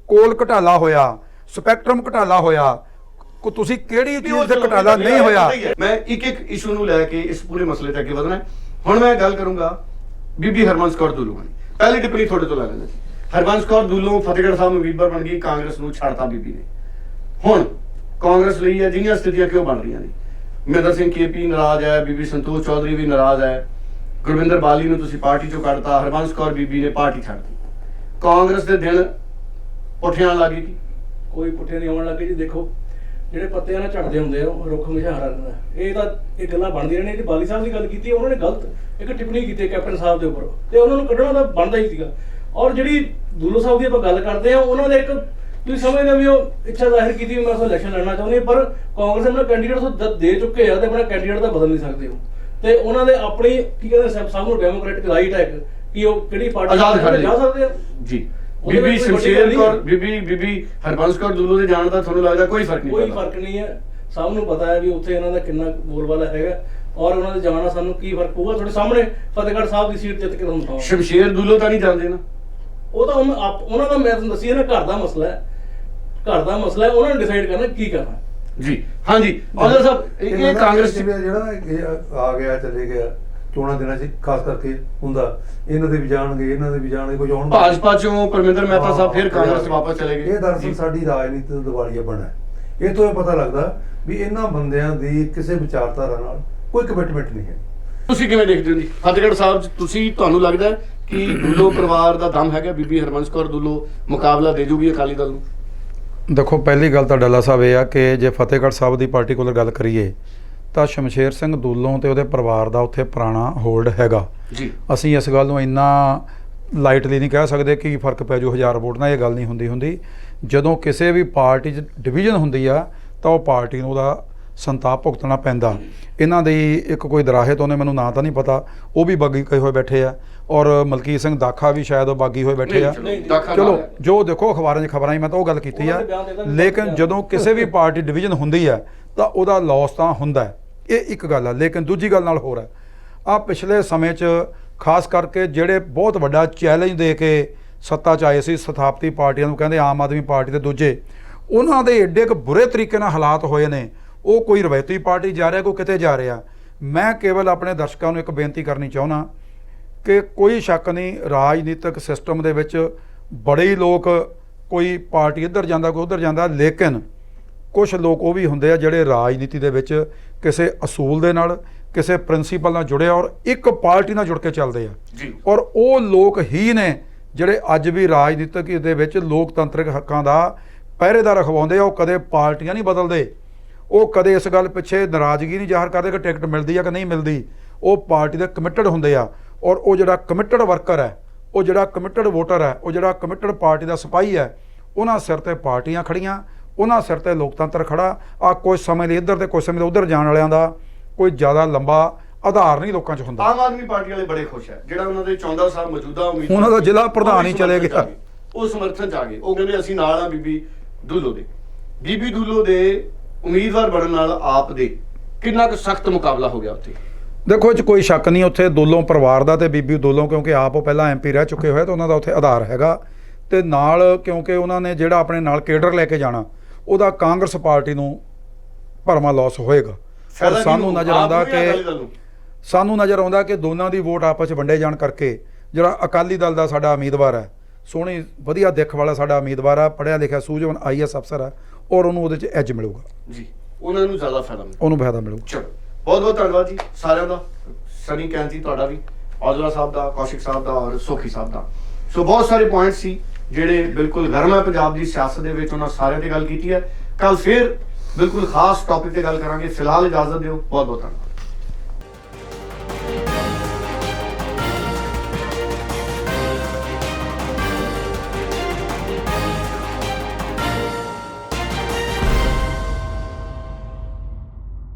ਕੋਲ ਘਟਾਲਾ ਹੋਇਆ ਸਪੈਕਟਰਮ ਘਟਾਲਾ ਹੋਇਆ ਕੋ ਤੁਸੀਂ ਕਿਹੜੀ ਚੀਜ਼ ਚਲੋ ਘਟਾਲਾ ਨਹੀਂ ਹੋਇਆ। ਮੈਂ ਇੱਕ ਇੱਕ ਇਸ਼ੂ ਨੂੰ ਲੈ ਕੇ ਇਸ ਪੂਰੇ ਮਸਲੇ ਤੇ ਅੱਗੇ ਵਧਣਾ। ਹੁਣ ਮੈਂ ਗੱਲ ਕਰੂੰਗਾ ਬੀਬੀ ਹਰਮਨਸ ਕੌਰ ਦੁੱਲੂ ਦੀ ਪਹਿਲੀ ਟਿੱਪਣੀ ਤੁਹਾਡੇ ਤੋਂ ਲੈ ਲੈਂਦਾ ਜੀ। ਹਰਮਨਸ ਕੌਰ ਦੁੱਲੂ ਫਤਿਹਗੜ੍ਹ ਸਾਹਿਬ ਉਮੀਦਵਾਰ ਬਣ ਗਈ ਕਾਂਗਰਸ ਨੂੰ ਛੱਡਤਾ ਬੀਬੀ ਨੇ। ਹੁਣ ਕਾਂਗਰਸ ਲਈ ਅਜਿਹੀਆਂ ਸਥਿਤੀਆਂ ਕਿਉਂ ਬਣ ਰਹੀਆਂ ਨੇ? ਮਹਿੰਦਰ ਸਿੰਘ ਕੇਪੀ ਨਾਰਾਜ਼ ਹੈ, ਬੀਬੀ ਸੰਤੋਸ਼ ਚੌਧਰੀ ਵੀ ਨਾਰਾਜ਼ ਹੈ। ਗੁਰਵਿੰਦਰ ਬਾਲੀ ਨੂੰ ਤੁਸੀਂ ਪਾਰਟੀ ਚੋਂ ਕੱਢਤਾ, ਹਰਬੰਸ ਕੌਰ ਬੀਬੀ ਨੇ ਪਾਰਟੀ ਛੱਡਤੀ ਕਾਂਗਰਸ ਦੇ ਦਿਨ ਪੁੱਠਿਆਂ ਲੱਗੀ ਕੀ ਕੋਈ ਪੁੱਠੇ ਨਹੀਂ ਆਉਣ ਲੱਗੇ ਜੀ, ਦੇਖੋ, ਜਿਹੜੇ ਪੱਤੇ ਨਾਲ ਝੜਦੇ ਹੁੰਦੇ ਆ, ਉਹ ਰੁੱਖ ਹਮੇਸ਼ਾ ਹਰਾ ਰਹਿੰਦਾ। ਇਹ ਤਾਂ ਇਹ ਗੱਲਾਂ ਬਣਦੀਆਂ ਨੇ, ਜਿਹੜੀ ਬਾਲੀ ਸਾਹਿਬ ਦੀ ਗੱਲ ਕੀਤੀ, ਉਹਨਾਂ ਨੇ ਗਲਤ ਇੱਕ ਟਿੱਪਣੀ ਕੀਤੀ ਕੈਪਟਨ ਸਾਹਿਬ ਦੇ ਉੱਪਰ। ਤੇ ਉਹਨਾਂ ਨੂੰ ਕੱਢਣਾ ਤਾਂ ਬਣਦਾ ਹੀ ਸੀਗਾ। ਔਰ ਜਿਹੜੀ ਦੂਲੋ ਸਾਹਿਬ ਦੀ ਆਪਾਂ ਗੱਲ ਕਰਦੇ ਆ, ਉਹਨਾਂ ਦੇ ਇੱਕ ਤੁਸੀਂ ਸਮਝਦੇ ਹੋ ਵੀ ਉਹ ਇੱਛਾ ਜ਼ਾਹਿਰ ਕੀਤੀ ਵੀ ਮੈਂ ਉਸ ਇਲੈਕਸ਼ਨ ਲੜਨਾ ਚਾਹੁੰਦੀ ਹਾਂ, ਪਰ ਕਾਂਗਰਸ ਆਪਣਾ ਕੈਂਡੀਡੇਟ ਤੋਂ ਦੇ ਚੁੱਕੇ ਆ ਤੇ ਆਪਣਾ ਕੈਂਡੀਡੇਟ ਤਾਂ ਬਦਲ ਨਹੀਂ ਸਕਦੇ ਉਹ। ਤੇ ਉਹਨਾਂ ਦੇ ਆਪਣੀ ਕੀ ਕਹਿੰਦੇ ਸਭ ਸਭ ਨੂੰ ਡੈਮੋਕ੍ਰੈਟਿਕ ਰਾਈਟ ਹੈ ਕਿ ਉਹ ਕਿਹੜੀ ਪਾਰਟੀ ਆਜ਼ਾਦ ਖੜੇ ਜਾ ਸਕਦੇ ਆ। ਜੀ। ਬੀਬੀ ਸ਼ਮਸ਼ੇਰ ਕੌਰ ਹੈ। ਬੀਬੀ ਬੀਬੀ ਹਰਬੰਸ ਕੌਰ ਦੁੱਲੋ ਦੇ ਜਾਣ ਦਾ ਤੁਹਾਨੂੰ ਲੱਗਦਾ ਕੋਈ ਫ਼ਰਕ ਨਹੀਂ ਕੋਈ ਫ਼ਰਕ ਨਹੀਂ ਹੈ। ਸਭ ਨੂੰ ਪਤਾ ਹੈ ਵੀ ਉੱਥੇ ਇਹਨਾਂ ਦਾ ਕਿੰਨਾ ਬੋਲਬਾਲਾ ਹੈਗਾ। ਔਰ ਉਹਨਾਂ ਦੇ ਜਾਣ ਸਾਨੂੰ ਕੀ ਫ਼ਰਕ ਪਊਗਾ? ਤੁਹਾਡੇ ਸਾਹਮਣੇ ਫਤਿਹਗੜ੍ਹ ਸਾਹਿਬ ਦੀ ਸੀਟ ਜਿੱਤ ਕੇ ਤੁਹਾਨੂੰ। ਸ਼ਮਸ਼ੇਰ ਦੁੱਲੋ ਤਾਂ ਨਹੀਂ ਜਾਂਦੇ ਨਾ। ਉਹ ਤਾਂ ਹੁਣ ਆਪ- ਉਹਨਾਂ ਦਾ ਮੈਂ ਤੁਹਾਨੂੰ ਦੱਸੀ ਨਾ ਘਰ ਦਾ ਮਸਲਾ ਹੈ। ਘਰ ਦਾ ਮਸਲਾ ਹੈ ਉਹਨਾਂ ਨੇ ਡਿਸਾਈਡ ਕਰਨਾ ਕੀ ਕਰਨਾ। ਜੀ ਹਾਂਜੀ। ਔਜਲਾ ਸਾਹਿਬ ਇਹ- ਕਾਂਗਰਸ ਜਿਹੜਾ ਇਹ ਆ ਗਿਆ ਚਲੇ ਗਿਆ ਚੋਣਾਂ ਦਿਨਾਂ 'ਚ ਖਾਸ ਕਰਕੇ ਹੁੰਦਾ। ਇਹਨਾਂ ਦੇ ਵੀ ਜਾਣਗੇ ਇਹਨਾਂ ਦੇ ਵੀ ਜਾਣਗੇ ਕੁਝ ਆਉਣ ਭਾਜਪਾ ਚੋਂ ਪਰਮਿੰਦਰ ਮਹਿਤਾ ਸਾਹਿਬ ਫਿਰ ਹਾਂ, ਕਾਂਗਰਸ ਵਾਪਸ ਚਲੇ ਗਏ। ਇਹ ਦਰਅਸਲ ਜੀ। ਸਾਡੀ ਰਾਜਨੀਤੀ ਦਾ ਦਿਵਾਲੀਆ ਬਣਾ ਹੈ। ਇਹ ਤੋਂ ਇਹ ਪਤਾ ਲੱਗਦਾ ਵੀ ਇਹਨਾਂ ਬੰਦਿਆਂ ਦੀ ਕਿਸੇ ਵਿਚਾਰਧਾਰਾ ਨਾਲ ਕੋਈ ਕਮਿਟਮੈਂਟ ਨਹੀਂ ਹੈ। ਤੁਸੀਂ ਕਿਵੇਂ ਦੇਖਦੇ ਹੋ ਜੀ? ਫਤਿਹਗੜ੍ਹ ਸਾਹਿਬ 'ਚ ਤੁਸੀਂ ਤੁਹਾਨੂੰ ਲੱਗਦਾ ਹੈ ਕਿ ਦੁੱਲੋ ਪਰਿਵਾਰ ਦਾ ਦਮ ਹੈਗਾ ਬੀਬੀ ਹਰਬੰਸ ਕੌਰ ਦੁੱਲੋ ਮੁਕਾਬਲਾ ਦੇ ਜੂਗੀ ਅਕਾਲੀ ਦਲ ਨੂੰ? ਦੇਖੋ ਪਹਿਲੀ ਗੱਲ ਤਾਂ ਡੱਲਾ ਸਾਹਿਬ ਇਹ ਆ ਕਿ ਜੇ ਫਤਿਹਗੜ੍ਹ ਸਾਹਿਬ ਦੀ ਪਾਰਟਿਕੂਲਰ ਗੱਲ ਕਰੀਏ ਤਾਂ ਸ਼ਮਸ਼ੇਰ ਸਿੰਘ ਦੁੱਲੋਂ ਤੇ ਉਹਦੇ ਪਰਿਵਾਰ ਦਾ ਉੱਥੇ ਪੁਰਾਣਾ ਹੋਲਡ ਹੈਗਾ। ਜੀ। ਅਸੀਂ ਇਸ ਗੱਲ ਨੂੰ ਇੰਨਾ ਲਾਈਟਲੀ ਨਹੀਂ ਕਹਿ ਸਕਦੇ ਕਿ ਫ਼ਰਕ ਪੈ ਜਾਊ ਹਜ਼ਾਰ ਵੋਟ ਨਾਲ ਇਹ ਗੱਲ ਨਹੀਂ ਹੁੰਦੀ ਹੁੰਦੀ। ਜਦੋਂ ਕਿਸੇ ਵੀ ਪਾਰਟੀ 'ਚ ਡਿਵੀਜ਼ਨ ਹੁੰਦੀ ਆ ਤਾਂ ਉਹ ਪਾਰਟੀ ਨੂੰ ਉਹਦਾ ਸੰਤਾਪ ਭੁਗਤਣਾ ਪੈਂਦਾ। ਇਹਨਾਂ ਦੀ ਇੱਕ ਕੋਈ ਦਰਾਹੇ ਤੋਂ ਨੇ ਮੈਨੂੰ ਨਾਂ ਤਾਂ ਨਹੀਂ ਪਤਾ ਉਹ ਵੀ ਬਾਗੀ ਕਹੇ ਹੋਏ ਬੈਠੇ ਆ। ਔਰ ਮਲਕੀਤ ਸਿੰਘ ਦਾਖਾ ਵੀ ਸ਼ਾਇਦ ਉਹ ਬਾਗੀ ਹੋਏ ਬੈਠੇ ਆ। ਚਲੋ। ਜੋ ਦੇਖੋ ਅਖਬਾਰਾਂ 'ਚ ਖਬਰਾਂ ਹੀ ਮੈਂ ਤਾਂ ਉਹ ਗੱਲ ਕੀਤੀ ਆ। ਦੇ ਦੇ। ਲੇਕਿਨ ਜਦੋਂ ਕਿਸੇ ਵੀ ਪਾਰਟੀ ਡਿਵੀਜ਼ਨ ਹੁੰਦੀ ਹੈ ਤਾਂ ਉਹਦਾ ਲਾਸ ਤਾਂ ਹੁੰਦਾ ਹੈ। ਇਹ ਇੱਕ ਗੱਲ ਆ। ਲੇਕਿਨ ਦੂਜੀ ਗੱਲ ਨਾਲ ਹੋਰ ਹੈ ਆ ਪਿਛਲੇ ਸਮੇਂ 'ਚ ਖਾਸ ਕਰਕੇ ਜਿਹੜੇ ਬਹੁਤ ਵੱਡਾ ਚੈਲੰਜ ਦੇ ਕੇ ਸੱਤਾ 'ਚ ਆਏ ਸੀ ਸਥਾਪਤੀ ਪਾਰਟੀਆਂ ਨੂੰ ਕਹਿੰਦੇ ਆਮ ਆਦਮੀ ਪਾਰਟੀ ਤੇ ਦੂਜੇ ਉਹਨਾਂ ਦੇ ਏਡੇ ਕੁ ਬੁਰੇ ਤਰੀਕੇ ਨਾਲ ਹਾਲਾਤ ਹੋਏ ਨੇ। ਉਹ ਕੋਈ ਰਵਾਇਤੀ ਪਾਰਟੀ ਜਾ ਰਿਹਾ ਕੋਈ ਕਿਤੇ ਜਾ ਰਿਹਾ। ਮੈਂ ਕੇਵਲ ਆਪਣੇ ਦਰਸ਼ਕਾਂ ਨੂੰ ਇੱਕ ਬੇਨਤੀ ਕਰਨੀ ਚਾਹੁੰਦਾ ਕਿ ਕੋਈ ਸ਼ੱਕ ਨਹੀਂ ਰਾਜਨੀਤਿਕ ਸਿਸਟਮ ਦੇ ਵਿੱਚ ਬੜੇ ਹੀ ਲੋਕ ਕੋਈ ਪਾਰਟੀ ਇੱਧਰ ਜਾਂਦਾ ਕੋਈ ਉੱਧਰ ਜਾਂਦਾ ਲੇਕਿਨ ਕੁਝ ਲੋਕ ਉਹ ਵੀ ਹੁੰਦੇ ਆ ਜਿਹੜੇ ਰਾਜਨੀਤੀ ਦੇ ਵਿੱਚ ਕਿਸੇ ਅਸੂਲ ਦੇ ਨਾਲ ਕਿਸੇ ਪ੍ਰਿੰਸੀਪਲ ਨਾਲ ਜੁੜੇ ਔਰ ਇੱਕ ਪਾਰਟੀ ਨਾਲ ਜੁੜ ਕੇ ਚੱਲਦੇ ਆ। ਔਰ ਉਹ ਲੋਕ ਹੀ ਨੇ ਜਿਹੜੇ ਅੱਜ ਵੀ ਰਾਜਨੀਤਿਕ ਦੇ ਵਿੱਚ ਲੋਕਤੰਤਰਿਕ ਹੱਕਾਂ ਦਾ ਪਹਿਰੇਦਾਰ ਰਖਵਾਉਂਦੇ ਆ ਉਹ ਕਦੇ ਪਾਰਟੀਆਂ ਨਹੀਂ ਬਦਲਦੇ। ਉਹ ਕਦੇ ਇਸ ਗੱਲ ਪਿੱਛੇ ਨਾਰਾਜ਼ਗੀ ਨਹੀਂ ਜ਼ਾਹਰ ਕਰਦੇ ਕਿ ਟਿਕਟ ਮਿਲਦੀ ਆ ਕਿ ਨਹੀਂ ਮਿਲਦੀ। ਉਹ ਪਾਰਟੀ ਦੇ ਕਮਿਟਡ ਹੁੰਦੇ ਆ। ਔਰ ਉਹ ਜਿਹੜਾ ਕਮਿਟਡ ਵਰਕਰ ਹੈ ਉਹ ਜਿਹੜਾ ਕਮਿਟਡ ਵੋਟਰ ਹੈ ਉਹ ਜਿਹੜਾ ਕਮਿਟਡ ਪਾਰਟੀ ਦਾ ਸਿਪਾਹੀ ਹੈ ਉਹਨਾਂ ਸਿਰ ਤੇ ਪਾਰਟੀਆਂ ਖੜੀਆਂ ਉਹਨਾਂ ਸਿਰ ਤੇ ਲੋਕਤੰਤਰ ਖੜਾ। ਆ ਕੁਝ ਸਮੇਂ ਲਈ ਇੱਧਰ ਤੇ ਕੁਝ ਸਮੇਂ ਲਈ ਉੱਧਰ ਜਾਣ ਵਾਲਿਆਂ ਦਾ ਕੋਈ ਜ਼ਿਆਦਾ ਲੰਬਾ ਆਧਾਰ ਨਹੀਂ ਲੋਕਾਂ 'ਚ ਹੁੰਦਾ। ਆਮ ਆਦਮੀ ਪਾਰਟੀ ਵਾਲੇ ਬੜੇ ਖੁਸ਼ ਹੈ ਜਿਹੜਾ ਉਹਨਾਂ ਦੇ ਚੌਂਦਾ ਸਾਹਿਬ ਮੌਜੂਦਾ ਉਮੀਦਵਾਰ ਉਹਨਾਂ ਦਾ ਜ਼ਿਲ੍ਹਾ ਪ੍ਰਧਾਨ ਹੀ ਚਲੇ ਗਿਆ। ਉਹ ਸਮਰਥਨ ਚ ਆ ਗਏ। ਉਹ ਕਹਿੰਦੇ ਅਸੀਂ ਨਾਲ ਆ ਬੀਬੀ ਦੁੱਲੋ ਦੇ। ਬੀਬੀ ਦੁੱਲੋ ਦੇ ਉਮੀਦਵਾਰ ਬਣਨ ਨਾਲ ਆਪ ਦੇ ਕਿੰਨਾ ਕੁ ਸਖਤ ਮੁਕਾਬਲਾ ਹੋ ਗਿਆ ਉੱਥੇ। ਦੇਖੋ ਇਹ ਕੋਈ ਸ਼ੱਕ ਨਹੀਂ ਉੱਥੇ ਦੋਲੋਂ ਪਰਿਵਾਰ ਦਾ ਤੇ ਬੀਬੀ ਦੋਲੋਂ ਕਿਉਂਕਿ ਆਪ ਉਹ ਪਹਿਲਾਂ ਐਮਪੀ ਰਹਿ ਚੁੱਕੇ ਹੋਏ ਤਾਂ ਉਹਨਾਂ ਦਾ ਉੱਥੇ ਆਧਾਰ ਹੈਗਾ। ਤੇ ਨਾਲ ਕਿਉਂਕਿ ਉਹਨਾਂ ਨੇ ਜਿਹੜਾ ਆਪਣੇ ਨਾਲ ਕੇਡਰ ਲੈ ਕੇ ਜਾਣਾ ਉਹਦਾ ਕਾਂਗਰਸ ਪਾਰਟੀ ਨੂੰ ਭਰਮਾ ਲਾਸ ਹੋਏਗਾ। ਵੀ ਸਾਨੂੰ ਨਜ਼ਰ ਆਉਂਦਾ ਕਿ? ਸਾਨੂੰ ਨਜ਼ਰ ਆਉਂਦਾ ਕਿ ਦੋਨਾਂ ਦੀ ਵੋਟ ਆਪਸ ਵਿੱਚ ਵੰਡੇ ਜਾਣ ਕਰਕੇ ਜਿਹੜਾ ਅਕਾਲੀ ਦਲ ਦਾ ਸਾਡਾ ਉਮੀਦਵਾਰ ਹੈ ਸੋਹਣੀ ਵਧੀਆ ਦਿੱਖ ਵਾਲਾ ਸਾਡਾ ਉਮੀਦਵਾਰ ਆ ਪੜ੍ਹਿਆ ਲਿਖਿਆ ਸੂਝਵਾਨ ਆਈਐਸ ਅਫਸਰ ਆ ਔਰ ਉਹਨੂੰ ਉਹਦੇ 'ਚ ਐਜ ਮਿਲੂਗਾ। ਜੀ ਉਹਨਾਂ ਨੂੰ ਜ਼ਿਆਦਾ ਫਾਇਦਾ ਮਿਲਦਾ ਉਹਨੂੰ ਫਾਇਦਾ ਮਿਲੂਗਾ। ਚਲੋ। ਬਹੁਤ ਬਹੁਤ ਧੰਨਵਾਦ ਜੀ ਸਾਰਿਆਂ ਦਾ, ਸਨੀ ਕੈਂਤੀ ਤੁਹਾਡਾ ਵੀ, ਔਜਲਾ ਸਾਹਿਬ ਦਾ, ਕੌਸ਼ਿਕ ਸਾਹਿਬ ਦਾ ਔਰ ਸੋਖੀ ਸਾਹਿਬ ਦਾ। ਸੋ ਬਹੁਤ ਸਾਰੇ ਪੁਆਇੰਟ ਸੀ ਜਿਹੜੇ ਬਿਲਕੁਲ ਗਰਮ ਹੈ ਪੰਜਾਬ ਦੀ ਸਿਆਸਤ ਦੇ ਵਿੱਚ, ਉਹਨਾਂ ਸਾਰਿਆਂ ਤੇ ਗੱਲ ਕੀਤੀ ਹੈ। ਕੱਲ ਫਿਰ ਬਿਲਕੁਲ ਖਾਸ ਟੌਪਿਕ ਤੇ ਗੱਲ ਕਰਾਂਗੇ। ਫਿਲਹਾਲ ਇਜਾਜ਼ਤ ਦਿਓ, ਬਹੁਤ ਬਹੁਤ ਧੰਨਵਾਦ।